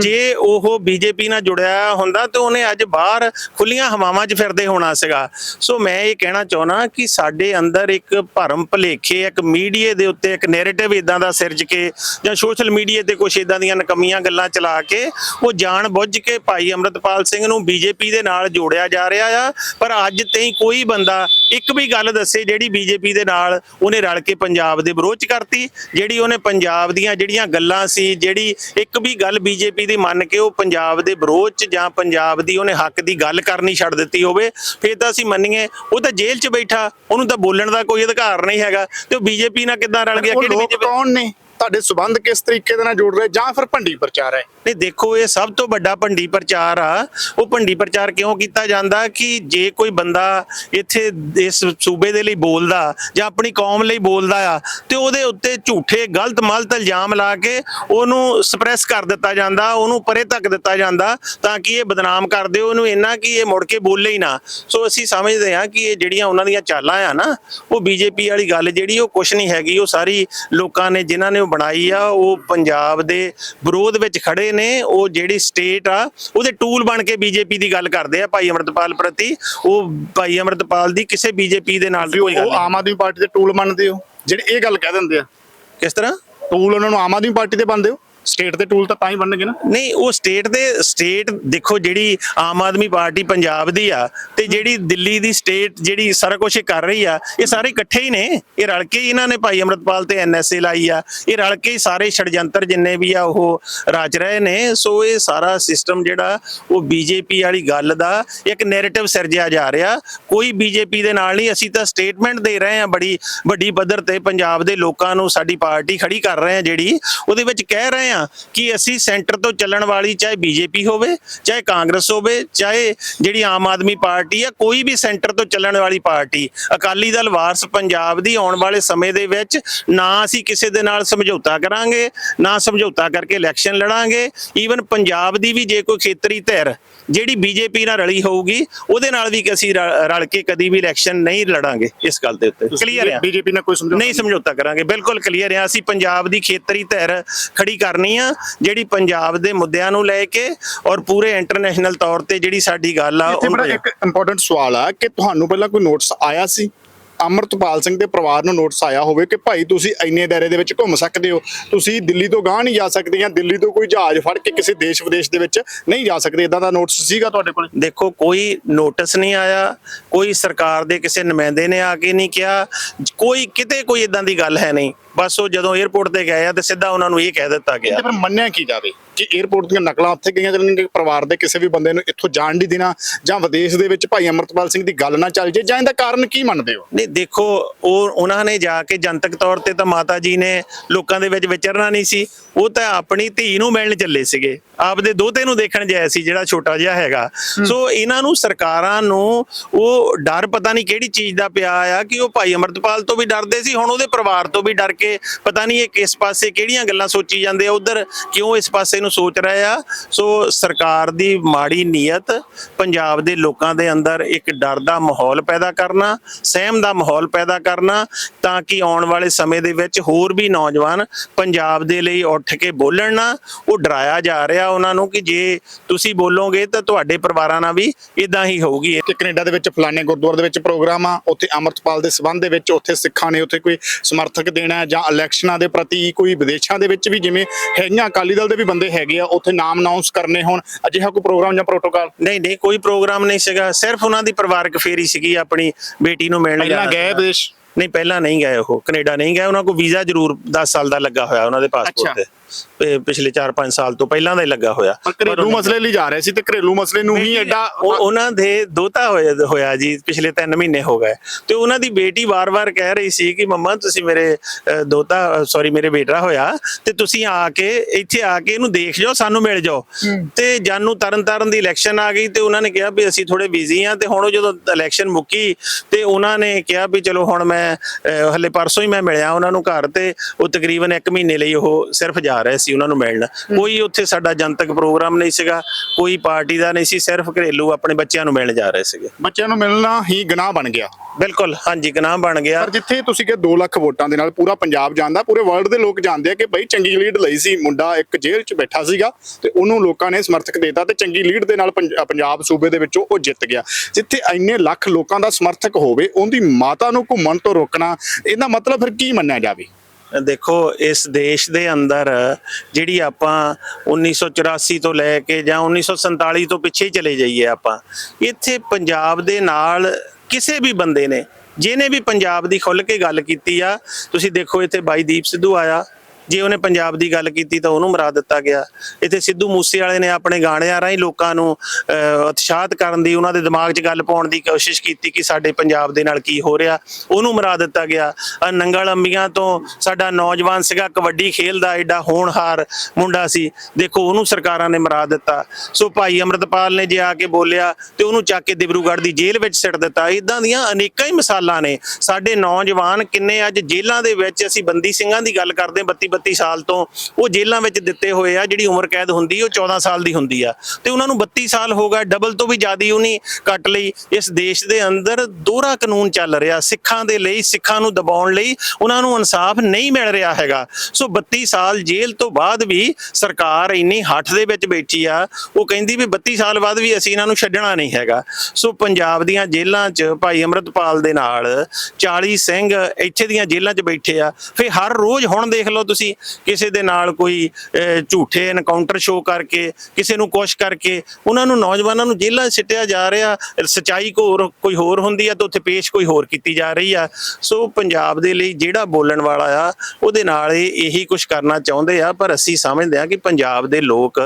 ਜੇ ਉਹ ਬੀਜੇਪੀ ਨਾਲ ਜੁੜਿਆ ਹੁੰਦਾ ਤੇ ਉਹਨੇ ਅੱਜ ਬਾਹਰ ਖੁੱਲੀਆਂ ਹਵਾਵਾਂ 'ਚ ਫਿਰਦੇ ਹੋਣਾ ਸੀਗਾ। ਸੋ ਮੈਂ ਇਹ ਕਹਿਣਾ ਚਾਹਣਾ ਕਿ ਸਾਡੇ ਅੰਦਰ ਇੱਕ ਭਰਮ ਭਲੇਖੇ, ਇੱਕ ਮੀਡੀਆ ਦੇ ਉੱਤੇ ਇੱਕ ਨੈਰੇਟਿਵ ਇਦਾਂ ਦਾ ਸਿਰਜ ਕੇ ਜਾਂ ਸੋਸ਼ਲ ਮੀਡੀਆ ਤੇ ਕੁਝ ਇਦਾਂ ਦੀਆਂ ਨਕਮੀਆਂ ਗੱਲਾਂ ਚਲਾ ਕੇ ਉਹ ਜਾਣ ਬੁੱਝ ਕੇ ਭਾਈ ਅਮਰਤਪਾਲ ਸਿੰਘ ਨੂੰ ਬੀਜੇਪੀ ਦੇ ਨਾਲ ਜੋੜਿਆ ਜਾ ਰਿਹਾ ਆ। ਪਰ ਅੱਜ ਤਾਈਂ ਕੋਈ ਬੰਦਾ ਇੱਕ ਵੀ ਗੱਲ ਦੱਸੇ ਜਿਹੜੀ ਬੀਜੇਪੀ ਦੇ ਨਾਲ ਉਹਨੇ ਰਲ ਕੇ ਪੰਜਾਬ ਦੇ ਵਿਰੋਧ ਕਰਤੀ, ਜਿਹੜੀ ਉਹਨੇ ਪੰਜਾਬ ਦੀਆਂ ਜਿਹੜੀਆਂ ਗੱਲਾਂ ਸੀ, ਜਿਹੜੀ ਇੱਕ ਵੀ ਗੱਲ ਬੀਜੇਪੀ ਦੀ ਮੰਨ ਕੇ ਉਹ ਪੰਜਾਬ ਦੇ ਵਿਰੋਧ ਚ ਜਾਂ ਪੰਜਾਬ ਦੀ ਉਹਨੇ ਹੱਕ ਦੀ ਗੱਲ ਕਰਨੀ ਛੱਡ ਦਿੱਤੀ ਹੋਵੇ ਫਿਰ ਤਾਂ ਅਸੀਂ ਮੰਨੀਏ ਉਹ ਤਾਂ ਜੇਲ੍ਹ 'ਚ ਬੈਠਾ ਉਹਨੂੰ ਤਾਂ ਬੋਲਣ ਦਾ ਕੋਈ ਅਧਿਕਾਰ ਨਹੀਂ ਹੈਗਾ ਤੇ ਉਹ ਬੀਜੇਪੀ ਨਾਲ ਕਿੱਦਾਂ ਰਲ ਗਿਆ ਕਿਹੜੀ BJP
ਕੌਣ ਨੇ? ਤੁਹਾਡੇ ਸਬੰਧ ਕਿਸ ਤਰੀਕੇ ਦੇ ਨਾਲ ਜੁੜ ਰਹੇ ਜਾਂ ਫਿਰ ਭੰਡੀ ਪ੍ਰਚਾਰ ਹੈ?
ਨਹੀਂ, ਦੇਖੋ, ਇਹ ਸਭ ਤੋਂ ਵੱਡਾ ਭੰਡੀ ਪ੍ਰਚਾਰ ਆ। ਉਹ ਭੰਡੀ ਪ੍ਰਚਾਰ ਕਿਉਂ ਕੀਤਾ ਜਾਂਦਾ ਕਿ ਜੇ ਕੋਈ ਬੰਦਾ ਇੱਥੇ ਇਸ ਸੂਬੇ ਦੇ ਲਈ ਬੋਲਦਾ ਜਾਂ ਆਪਣੀ ਕੌਮ ਲਈ ਬੋਲਦਾ ਆ, ਤੇ ਉਹਦੇ ਉੱਤੇ ਝੂਠੇ, ਗਲਤ, ਮਲਤ ਇਲਜ਼ਾਮ ਲਾ ਕੇ ਉਹਨੂੰ ਸਪਰੈਸ ਕਰ ਦਿੱਤਾ ਜਾਂਦਾ, ਉਹਨੂੰ ਪਰੇ ਤੱਕ ਦਿੱਤਾ ਜਾਂਦਾ ਤਾਂ ਕਿ ਇਹ ਬਦਨਾਮ ਕਰਦੇ ਦਿਓ। ਉਹਨੂੰ ਇੰਨਾ ਕਿ ਇਹ ਮੁੜ ਕੇ ਬੋਲੇ ਹੀ ਨਾ। ਸੋ ਅਸੀਂ ਸਮਝਦੇ ਹਾਂ ਕਿ ਇਹ ਜਿਹੜੀਆਂ ਉਹਨਾਂ ਦੀਆਂ ਚਾਲਾਂ ਆ ਨਾ, ਉਹ ਬੀਜੇਪੀ ਵਾਲੀ ਗੱਲ ਜਿਹੜੀ ਉਹ ਕੁਝ ਨਹੀਂ ਹੈਗੀ। ਉਹ ਸਾਰੀ ਲੋਕਾਂ ਨੇ, ਜਿਨ੍ਹਾਂ ਨੇ ਉਹ ਬਣਾਈ ਆ ਉਹ ਪੰਜਾਬ ਦੇ ਵਿਰੋਧ ਵਿੱਚ ਖੜੇ ਨੇ ਉਹ ਜਿਹੜੀ ਸਟੇਟ ਆ ਉਹਦੇ ਟੂਲ ਬਣ ਕੇ ਬੀਜੇਪੀ ਦੀ ਗੱਲ ਕਰਦੇ ਆ ਭਾਈ ਅਮਰਤਪਾਲ ਪ੍ਰਤੀ। ਉਹ ਭਾਈ ਅਮਰਤਪਾਲ ਦੀ ਕਿਸੇ ਬੀਜੇਪੀ ਦੇ ਨਾਲ ਕੋਈ ਗੱਲ
ਉਹ ਆਮ ਆਦਮੀ ਪਾਰਟੀ ਦੇ ਟੂਲ ਮੰਨਦੇ ਹੋ ਜਿਹੜੇ ਇਹ ਗੱਲ ਕਹਿ ਦਿੰਦੇ ਆ।
ਕਿਸ ਤਰ੍ਹਾਂ?
ਟੂਲ ਉਹਨਾਂ ਨੂੰ ਆਮ ਆਦਮੀ ਪਾਰਟੀ ਦੇ ਬੰਦੇ ਹੋ ਸਟੇਟ ਦੇ ਟੂਲ ਤਾਂ ਤਾਂ ਹੀ ਬਣਨਗੇ ਨਾ?
ਨਹੀਂ, ਉਹ ਸਟੇਟ ਦੇ, ਸਟੇਟ ਦੇਖੋ ਜਿਹੜੀ ਆਮ ਆਦਮੀ ਪਾਰਟੀ ਪੰਜਾਬ ਦੀ ਆ ਤੇ ਜਿਹੜੀ ਦਿੱਲੀ ਦੀ ਸਟੇਟ ਜਿਹੜੀ ਸਾਰਾ ਕੁਝ ਕਰ ਰਹੀ ਆ, ਇਹ ਸਾਰੇ ਇਕੱਠੇ ਹੀ ਨੇ। ਇਹ ਰਲ ਕੇ ਹੀ ਇਹਨਾਂ ਨੇ ਭਾਈ ਅਮਰਤਪਾਲ ਤੇ ਐਨਐਸਏ ਲਾਈ ਆ। ਇਹ ਰਲ ਕੇ ਸਾਰੇ ષਡਯੰਤਰ ਜਿੰਨੇ ਵੀ ਆ ਉਹ ਰਚ ਰਹੇ ਨੇ। ਸੋ ਇਹ ਸਾਰਾ ਸਿਸਟਮ ਜਿਹੜਾ ਉਹ ਬੀਜੇਪੀ ਵਾਲੀ ਗੱਲ ਦਾ ਇੱਕ ਨੈਰੇਟਿਵ ਸਿਰਜਿਆ ਜਾ ਰਿਹਾ। ਕੋਈ ਬੀਜੇਪੀ ਦੇ ਨਾਲ ਨਹੀਂ, ਅਸੀਂ ਤਾਂ ਸਟੇਟਮੈਂਟ ਦੇ ਰਹੇ ਹਾਂ ਬੜੀ, ਵੱਡੀ ਪੱਧਰ ਤੇ ਪੰਜਾਬ ਦੇ ਲੋਕਾਂ ਨੂੰ ਸਾਡੀ ਪਾਰਟੀ ਖੜੀ ਕਰ ਰਹੇ ਹਾਂ ਜਿਹੜੀ ਉਹਦੇ ਵਿੱਚ ਕਹਿ ਰਹੇ ਹਾਂ ਕਿ ਅਸੀਂ ਸੈਂਟਰ ਤੋਂ ਚੱਲਣ ਵਾਲੀ ਚਾਹੇ ਬੀਜੇਪੀ ਹੋਵੇ ਚਾਹੇ ਕਾਂਗਰਸ ਹੋਵੇ ਚਾਹੇ ਜਿਹੜੀ ਆਮ ਆਦਮੀ ਪਾਰਟੀ ਆ ਕੋਈ ਵੀ ਸੈਂਟਰ ਤੋਂ ਚੱਲਣ ਵਾਲੀ ਪਾਰਟੀ। ਅਕਾਲੀ ਦਲ ਵਾਰਸ ਪੰਜਾਬ ਦੀ ਆਉਣ ਵਾਲੇ ਸਮੇਂ ਦੇ ਵਿੱਚ ਨਾ ਅਸੀਂ ਕਿਸੇ ਦੇ ਨਾਲ ਸਮਝੌਤਾ ਕਰਾਂਗੇ ਨਾ ਸਮਝੌਤਾ ਕਰਕੇ ਇਲੈਕਸ਼ਨ ਲੜਾਂਗੇ। ਈਵਨ ਪੰਜਾਬ ਦੀ ਵੀ ਜੇ ਕੋਈ ਖੇਤਰੀ ਧਿਰ ਜਿਹੜੀ ਬੀਜੇਪੀ ਨਾਲ ਰਲੀ ਹੋਊਗੀ ਉਹਦੇ ਨਾਲ ਵੀ ਅਸੀਂ ਰਲ ਕੇ ਕਦੀ ਵੀ ਇਲੈਕਸ਼ਨ ਨਹੀਂ ਲੜਾਂਗੇ ਇਸ ਗੱਲ ਦੇ ਉੱਤੇ। ਕਲੀਅਰ ਆ?
ਬੀਜੇਪੀ ਨਾਲ ਕੋਈ ਸਮਝੌਤਾ
ਨਹੀਂ ਸਮਝੌਤਾ ਕਰਾਂਗੇ ਬਿਲਕੁਲ ਕਲੀਅਰ ਹੈ ਅਸੀਂ ਪੰਜਾਬ ਦੀ ਖੇਤਰੀ ਧਿਰ ਖੜੀ ਕਰਨੀ ਆ ਜਿਹੜੀ ਪੰਜਾਬ ਦੇ ਮੁੱਦਿਆਂ ਨੂੰ ਲੈ ਕੇ ਔਰ ਪੂਰੇ ਇੰਟਰਨੈਸ਼ਨਲ ਤੌਰ ਤੇ ਜਿਹੜੀ ਸਾਡੀ ਗੱਲ ਆ
ਇੱਥੇ ਬੜਾ ਇੱਕ ਇੰਪੋਰਟੈਂਟ ਸਵਾਲ ਆ ਕਿ ਤੁਹਾਨੂੰ ਪਹਿਲਾਂ ਕੋਈ ਨੋਟਿਸ ਆਇਆ ਸੀ? ਅਮਰਤਪਾਲ ਸਿੰਘ ਦੇ ਪਰਿਵਾਰ ਨੂੰ ਨੋਟਿਸ ਆਇਆ ਹੋਵੇ ਕਿ ਭਾਈ ਤੁਸੀਂ ਇੰਨੇ ਦਾਇਰੇ ਦੇ ਵਿੱਚ ਘੁੰਮ ਸਕਦੇ ਹੋ ਤੁਸੀਂ ਦਿੱਲੀ ਤੋਂ ਗਾਂ ਨਹੀਂ ਜਾ ਸਕਦੇ ਜਾਂ ਦਿੱਲੀ ਤੋਂ ਕੋਈ ਜਹਾਜ਼ ਫੜ ਕੇ ਕਿਸੇ ਦੇਸ਼ ਵਿਦੇਸ਼ ਦੇ ਵਿੱਚ ਨਹੀਂ ਜਾ ਸਕਦੇ ਇਦਾਂ ਦਾ ਨੋਟਿਸ ਸੀਗਾ ਤੁਹਾਡੇ ਕੋਲ?
ਦੇਖੋ ਕੋਈ ਨੋਟਿਸ ਨਹੀਂ ਆਇਆ ਕੋਈ ਸਰਕਾਰ ਦੇ ਕਿਸੇ ਨੁਮਾਇੰਦੇ ਨੇ ਆ ਕੇ ਨਹੀਂ ਕਿਹਾ ਕੋਈ ਕਿਤੇ ਕੋਈ ਇਦਾਂ ਦੀ ਗੱਲ ਹੈ ਨਹੀਂ। ਬਸ ਉਹ ਜਦੋਂ 에어ਪੋਰਟ ਤੇ ਗਏ ਆ ਤੇ ਸਿੱਧਾ ਉਹਨਾਂ ਨੂੰ ਇਹ ਕਹਿ ਦਿੱਤਾ ਗਿਆ।
ਤੇ ਫਿਰ ਮੰਨਿਆ ਕੀ ਜਾਵੇ? ਕਿ 에어ਪੋਰਟ ਦੀਆਂ ਨਕਲਾਂ ਉੱਥੇ ਗਈਆਂ ਜਿਹੜਨਗੇ ਪਰਿਵਾਰ ਦੇ ਕਿਸੇ ਵੀ ਬੰਦੇ ਨੂੰ ਇੱਥੋਂ ਜਾਣ ਨਹੀਂ ਦੇਣਾ ਜਾਂ ਵਿਦੇਸ਼ ਦੇ ਵਿੱਚ ਭਾਈ ਅਮਰਤਪਾਲ ਸਿੰਘ ਦੀ ਗੱਲ ਨਾ ਚੱਲ ਜੇ ਜਾਂ ਇਹਦਾ ਕਾਰਨ ਕੀ ਮੰਨਦੇ ਹੋ?
ਦੇਖੋ ਉਹ ਉਹਨਾਂ ਨੇ ਜਾ ਕੇ ਜਨਤਕ ਤੌਰ ਤੇ ਤਾਂ ਮਾਤਾ ਜੀ ਨੇ ਲੋਕਾਂ ਦੇ ਵਿੱਚ ਵਿਚਰਨਾ ਨਹੀਂ ਸੀ। ਉਹ ਤਾਂ ਆਪਣੀ ਧੀ ਨੂੰ ਮਿਲਣ ਚੱਲੇ ਸੀਗੇ। ਆਪਦੇ ਦੋਤੇ ਨੂੰ ਦੇਖਣ ਜਾਇਆ ਸੀ ਜਿਹੜਾ ਛੋਟਾ ਜਿਹਾ ਹੈਗਾ। ਸੋ ਇਹਨਾਂ ਨੂੰ ਸਰਕਾਰਾਂ ਨੂੰ ਉਹ ਡਰ ਪਤਾ ਨਹੀਂ ਕਿਹੜੀ ਚੀਜ਼ ਦਾ ਪਿਆ ਆ ਕਿ ਉਹ ਭਾਈ ਅਮਰਤਪਾਲ ਤੋਂ ਵੀ ਡਰਦੇ ਸੀ ਹੁਣ ਉਹਦੇ ਪਰਿਵਾਰ ਤੋਂ ਵੀ ਡਰ ਕੇ ਪਤਾ ਨਹੀਂ ਇਹ ਕਿਸ ਪਾਸੇ ਕਿਹੜੀਆਂ ਗੱਲਾਂ ਸੋਚੀ ਜਾਂਦੇ ਆ ਉਧਰ ਕਿਉਂ ਇਸ ਪਾਸੇ ਨੂੰ ਸੋਚ ਰਹੇ ਆ। ਸੋ ਸਰਕਾਰ ਦੀ ਮਾੜੀ ਨੀਅਤ ਪੰਜਾਬ ਦੇ ਲੋਕਾਂ ਦੇ ਅੰਦਰ ਇੱਕ ਡਰ ਦਾ ਮਾਹੌਲ ਪੈਦਾ ਕਰਨਾ ਸਹਿਮ ਦਾ ਮਾਹੌਲ ਪੈਦਾ ਕਰਨਾ ਤਾਂ ਕਿ ਆਉਣ ਵਾਲੇ ਸਮੇਂ ਦੇ ਵਿੱਚ ਹੋਰ ਵੀ ਨੌਜਵਾਨ ਪੰਜਾਬ ਦੇ ਲਈ ਉੱਠ ਕੇ ਬੋਲਣ ਨਾ। ਉਹ ਡਰਾਇਆ ਜਾ ਰਿਹਾ ਉਹਨਾਂ ਨੂੰ ਕਿ ਜੇ ਤੁਸੀਂ ਬੋਲੋਗੇ ਤਾਂ ਤੁਹਾਡੇ ਪਰਿਵਾਰਾਂ ਨਾਲ ਵੀ ਇਦਾਂ ਹੀ ਹੋਊਗੀ।
ਕਿ ਕੈਨੇਡਾ ਦੇ ਵਿੱਚ ਫਲਾਣੇ ਗੁਰਦੁਆਰੇ ਦੇ ਵਿੱਚ ਪ੍ਰੋਗਰਾਮ ਆ ਉੱਥੇ ਅਮਰਤਪਾਲ ਦੇ ਸਬੰਧ ਦੇ ਵਿੱਚ ਉੱਥੇ ਸਿੱਖਾਂ ਨੇ ਉੱਥੇ ਕੋਈ ਸਮਰਥਕ ਦੇਣਾ ਜਾਂ ਇਲੈਕਸ਼ਨਾਂ ਦੇ ਪ੍ਰਤੀ ਕੋਈ ਵਿਦੇਸ਼ਾਂ ਦੇ ਵਿੱਚ ਵੀ ਜਿਵੇਂ ਹੈਗੀਆਂ ਅਕਾਲੀ ਦਲ ਦੇ ਵੀ ਬੰਦੇ ਹੈਗੇ ਆ ਉੱਥੇ ਨਾਮ ਅਨਾਉਂਸ ਕਰਨੇ ਹੋਣ ਅਜਿਹਾ ਕੋਈ ਪ੍ਰੋਗਰਾਮ ਜਾਂ ਪ੍ਰੋਟੋਕਾਲ
ਨਹੀਂ ਨਹੀਂ ਕੋਈ ਪ੍ਰੋਗਰਾਮ ਨਹੀਂ ਸੀਗਾ। ਸਿਰਫ ਉਹਨਾਂ ਦੀ ਪਰਿਵਾਰਕ ਫੇਰੀ ਸੀਗੀ ਆਪਣੀ ਬੇਟੀ ਨੂੰ ਮਿਲਣ
ਪਹਿਲਾਂ ਗਏ ਵਿਦੇਸ਼?
ਨਹੀਂ ਪਹਿਲਾਂ ਨਹੀਂ ਗਏ ਉਹ। ਕੈਨੇਡਾ ਨਹੀਂ ਗਏ। ਉਹਨਾਂ ਕੋਲ ਵੀਜ਼ਾ ਜ਼ਰੂਰ 10 ਸਾਲ ਦਾ ਲੱਗਾ ਹੋਇਆ ਉਹਨਾਂ ਦੇ ਪਾਸਪੋਰਟ ਤੇ। ਪਿਛਲੇ 4-5 ਸਾਲ ਤੋਂ ਪਹਿਲਾਂ ਦਾ ਹੀ ਲੱਗਾ ਹੋਇਆ।
ਪਰ ਘਰੇਲੂ ਮਸਲੇ ਲਈ ਜਾ ਰਹੇ ਸੀ ਤੇ ਘਰੇਲੂ ਮਸਲੇ ਨੂੰ ਹੀ ਐਡਾ
ਉਹ ਉਹਨਾਂ ਦੇ ਦੋਤਾ ਹੋਇਆ ਹੋਇਆ ਜੀ ਪਿਛਲੇ 3 ਮਹੀਨੇ ਹੋ ਗਏ। ਤੇ ਉਹਨਾਂ ਦੀ ਬੇਟੀ ਵਾਰ-ਵਾਰ ਕਹਿ ਰਹੀ ਸੀ ਕਿ ਮੰਮਾ ਤੁਸੀਂ ਮੇਰੇ ਦੋਤਾ ਸੌਰੀ ਮੇਰੇ ਬੇਟਾ ਹੋਇਆ ਤੇ ਤੁਸੀਂ ਆ ਕੇ ਇੱਥੇ ਆ ਕੇ ਇਹਨੂੰ ਦੇਖ ਜਾਓ ਸਾਨੂੰ ਮਿਲ ਜਾਓ। ਤੇ ਜਾਨੂ ਤਰਨਤਾਰਨ ਦੀ ਇਲੈਕਸ਼ਨ ਆ ਗਈ ਤੇ ਉਹਨਾਂ ਨੇ ਕਿਹਾ ਵੀ ਅਸੀਂ ਥੋੜੇ ਬਿਜ਼ੀ ਆ ਤੇ ਹੁਣ ਉਹ ਜਦੋਂ ਇਲੈਕਸ਼ਨ ਮੁੱਕੀ ਤੇ ਉਹਨਾਂ ਨੇ ਕਿਹਾ ਵੀ ਚਲੋ ਹੁਣ ਮੈਂ ਹਲੇ ਪਰਸੋਂ ਹੀ ਮੈਂ ਮਿਲਿਆ ਉਹਨਾਂ ਨੂੰ ਘਰ ਤੇ ਉਹ ਤਕਰੀਬਨ 1 ਮਹੀਨੇ ਲਈ ਉਹ ਸਿਰਫ ਜਾ ਰਹੇ ਸੀ ਉਹਨਾਂ ਨੂੰ ਮਿਲਣ। ਕੋਈ ਉੱਥੇ ਸਾਡਾ ਜਨਤਕ ਪ੍ਰੋਗਰਾਮ ਨਹੀਂ ਸੀਗਾ ਕੋਈ ਪਾਰਟੀ ਦਾ ਨਹੀਂ ਸੀ ਸਿਰਫ ਘਰੇਲੂ ਆਪਣੇ ਬੱਚਿਆਂ ਨੂੰ ਮਿਲਣ ਜਾ ਰਹੇ ਸੀਗੇ।
ਬੱਚਿਆਂ ਨੂੰ ਮਿਲਣਾ ਹੀ ਗੁਨਾਹ ਬਣ ਗਿਆ।
ਬਿਲਕੁਲ ਹਾਂਜੀ ਗਨਾਹ ਬਣ ਗਿਆ।
ਪਰ ਜਿੱਥੇ ਤੁਸੀਂ ਕਿ 2 ਲੱਖ ਵੋਟਾਂ ਦੇ ਨਾਲ ਪੂਰਾ ਪੰਜਾਬ ਜਾਣਦਾ ਪੂਰੇ ਵਰਲਡ ਦੇ ਲੋਕ ਜਾਣਦੇ ਆ ਕਿ ਬਈ ਚੰਗੀ ਲੀਡ ਲਈ ਸੀ ਮੁੰਡਾ ਇੱਕ ਜੇਲ੍ਹ 'ਚ ਬੈਠਾ ਸੀਗਾ ਤੇ ਉਹਨੂੰ ਲੋਕਾਂ ਨੇ ਸਮਰਥਕ ਦੇਤਾ ਤੇ ਚੰਗੀ ਲੀਡ ਦੇ ਨਾਲ ਪੰਜ- ਪੰਜਾਬ ਸੂਬੇ ਦੇ ਵਿੱਚੋਂ ਉਹ ਜਿੱਤ ਗਿਆ। ਜਿੱਥੇ ਇੰਨੇ ਲੱਖ ਲੋਕਾਂ ਦਾ ਸਮਰਥਕ ਹੋਵੇ ਉਹਦੀ ਮਾਤਾ ਨੂੰ ਘੁੰਮਣ ਤੋਂ ਰੋਕਣਾ ਇਹਦਾ ਮਤਲਬ ਫਿਰ ਕੀ ਮੰਨਿਆ ਜਾਵੇ?
ਦੇਖੋ, ਇਸ ਦੇਸ਼ ਦੇ ਅੰਦਰ ਜਿਹੜੀ ਆਪਾਂ 1984 ਤੋਂ ਲੈ ਕੇ ਜਾਂ 1947 ਤੋਂ ਪਿੱਛੇ ਚਲੇ ਜਾਈਏ ਆਪਾਂ, ਇੱਥੇ ਪੰਜਾਬ ਦੇ ਨਾਲ ਕਿਸੇ ਵੀ ਬੰਦੇ ਨੇ, ਜਿਹਨੇ ਵੀ ਪੰਜਾਬ ਦੀ ਖੁੱਲ ਕੇ ਗੱਲ ਕੀਤੀ ਆ, ਤੁਸੀਂ ਦੇਖੋ ਇੱਥੇ ਬਾਈ ਦੀਪ ਸਿੱਧੂ ਆਇਆ ਜੇ ਉਹਨੇ ਪੰਜਾਬ ਦੀ ਗੱਲ ਕੀਤੀ ਤਾਂ ਉਹਨੂੰ ਮਰਾ ਦਿੱਤਾ ਗਿਆ। ਇੱਥੇ ਸਿੱਧੂ ਮੂਸੇ ਵਾਲੇ ਨੇ ਆਪਣੇ ਗਾਣਿਆਂ ਰਾਹੀਂ ਲੋਕਾਂ ਨੂੰ ਉਤਸ਼ਾਹਤ ਕਰਨ ਦੀ, ਉਹਨਾਂ ਦੇ ਦਿਮਾਗ 'ਚ ਗੱਲ ਪਾਉਣ ਦੀ ਕੋਸ਼ਿਸ਼ ਕੀਤੀ ਕਿ ਸਾਡੇ ਪੰਜਾਬ ਦੇ ਨਾਲ ਕੀ ਹੋ ਰਿਹਾ, ਉਹਨੂੰ ਮਰਾ ਦਿੱਤਾ ਗਿਆ। ਨੰਗਲ ਅੰਬੀਆਂ ਤੋਂ ਸਾਡਾ ਨੌਜਵਾਨ ਸੀਗਾ ਕਬੱਡੀ ਖੇਲਦਾ ਐਡਾ ਹੋਣਹਾਰ ਮੁੰਡਾ ਸੀ। ਦੇਖੋ, ਉਹਨੂੰ ਸਰਕਾਰਾਂ ਨੇ ਮਰਾ ਦਿੱਤਾ। ਸੋ ਭਾਈ ਅਮਰਤਪਾਲ ਨੇ ਜੇ ਆ ਕੇ ਬੋਲਿਆ ਤੇ ਉਹਨੂੰ ਚੱਕ ਕੇ ਦਿਬਰੂਗੜ੍ਹ ਦੀ ਜੇਲ੍ਹ ਵਿੱਚ ਸਿੱਟ ਦਿੱਤਾ। ਇਦਾਂ ਦੀਆਂ ਅਨੇਕਾਂ ਹੀ ਮਿਸਾਲਾਂ ਨੇ। ਸਾਡੇ ਨੌਜਵਾਨ ਕਿੰਨੇ ਅੱਜ ਜੇਲ੍ਹਾਂ ਦੇ ਵਿੱਚ ਅਸੀਂ ਬੰਦੀ ਸਿੰਘਾਂ ਦੀ ਗੱਲ ਕਰਦੇ 32 32 ਸਾਲ ਤੋਂ ਉਹ ਜੇਲ੍ਹਾਂ ਵਿੱਚ ਦਿੱਤੇ ਹੋਏ ਆ, ਜਿਹੜੀ ਉਮਰ ਕੈਦ ਹੁੰਦੀ, ਉਹ 14 ਸਾਲ ਦੀ ਹੁੰਦੀ ਆ। ਤੇ ਉਹਨਾਂ ਨੂੰ 32 ਸਾਲ ਹੋ ਗਿਆ ਡਬਲ ਤੋਂ ਵੀ ਜ਼ਿਆਦਾ ਉਹਨੀ ਕੱਟ ਲਈ। ਇਸ ਦੇਸ਼ ਦੇ ਅੰਦਰ ਦੋਹਰਾ ਕਾਨੂੰਨ ਚੱਲ ਰਿਹਾ, ਸਿੱਖਾਂ ਦੇ ਲਈ, ਸਿੱਖਾਂ ਨੂੰ ਦਬਾਉਣ ਲਈ ਉਹਨਾਂ ਨੂੰ ਇਨਸਾਫ ਨਹੀਂ ਮਿਲ ਰਿਹਾ ਹੈਗਾ। ਸੋ 32 ਸਾਲ ਜੇਲ੍ਹ ਤੋਂ ਬਾਅਦ ਵੀ ਸਰਕਾਰ ਇੰਨੀ ਹੱਠ ਦੇ ਵਿੱਚ ਬੈਠੀ ਆ, ਉਹ ਕਹਿੰਦੀ ਵੀ 32 ਸਾਲ ਬਾਅਦ ਵੀ ਅਸੀਂ ਇਹਨਾਂ ਨੂੰ ਛੱਡਣਾ ਨਹੀਂ ਹੈਗਾ। ਸੋ ਪੰਜਾਬ ਦੀਆਂ ਜੇਲ੍ਹਾਂ 'ਚ ਭਾਈ ਅਮਰਤਪਾਲ ਦੇ ਨਾਲ 40 ਸਿੰਘ ਇੱਥੇ ਦੀਆਂ ਜੇਲ੍ਹਾਂ 'ਚ ਬੈਠੇ ਆ। ਫੇ ਹਰ ਰੋਜ਼ ਹੁਣ ਦੇਖ ਲਓ ਤੁਸੀਂ ਕਿਸੇ ਦੇ ਨਾਲ ਕੋਈ ਅਹ, ਝੂਠੇ ਐਨਕਾਊਂਟਰ ਸ਼ੋ ਕਰਕੇ ਕਿਸੇ ਨੂੰ ਕੁਛ ਕਰਕੇ ਉਹਨਾਂ ਨੂੰ ਨੌਜਵਾਨਾਂ ਨੂੰ ਜੇਲ੍ਹਾਂ ਸਿੱਟਿਆ ਜਾ ਰਿਹਾ ਸਚਾਈ ਕੋਈ ਹੋਰ ਹੁੰਦੀ ਆ ਤਾਂ ਉੱਥੇ ਪੇਸ਼ ਕੋਈ ਹੋਰ ਕੀਤੀ ਜਾ ਰਹੀ ਆ। ਸੋ ਪੰਜਾਬ ਦੇ ਲਈ ਜਿਹੜਾ ਬੋਲਣ ਵਾਲਾ ਆ ਉਹਦੇ ਨਾਲ ਇਹ ਇਹੀ ਕੁਝ ਕਰਨਾ ਚਾਹੁੰਦੇ ਆ ਪਰ ਅਸੀਂ ਸਮਝਦੇ ਆ ਕਿ ਪੰਜਾਬ ਦੇ ਲੋਕ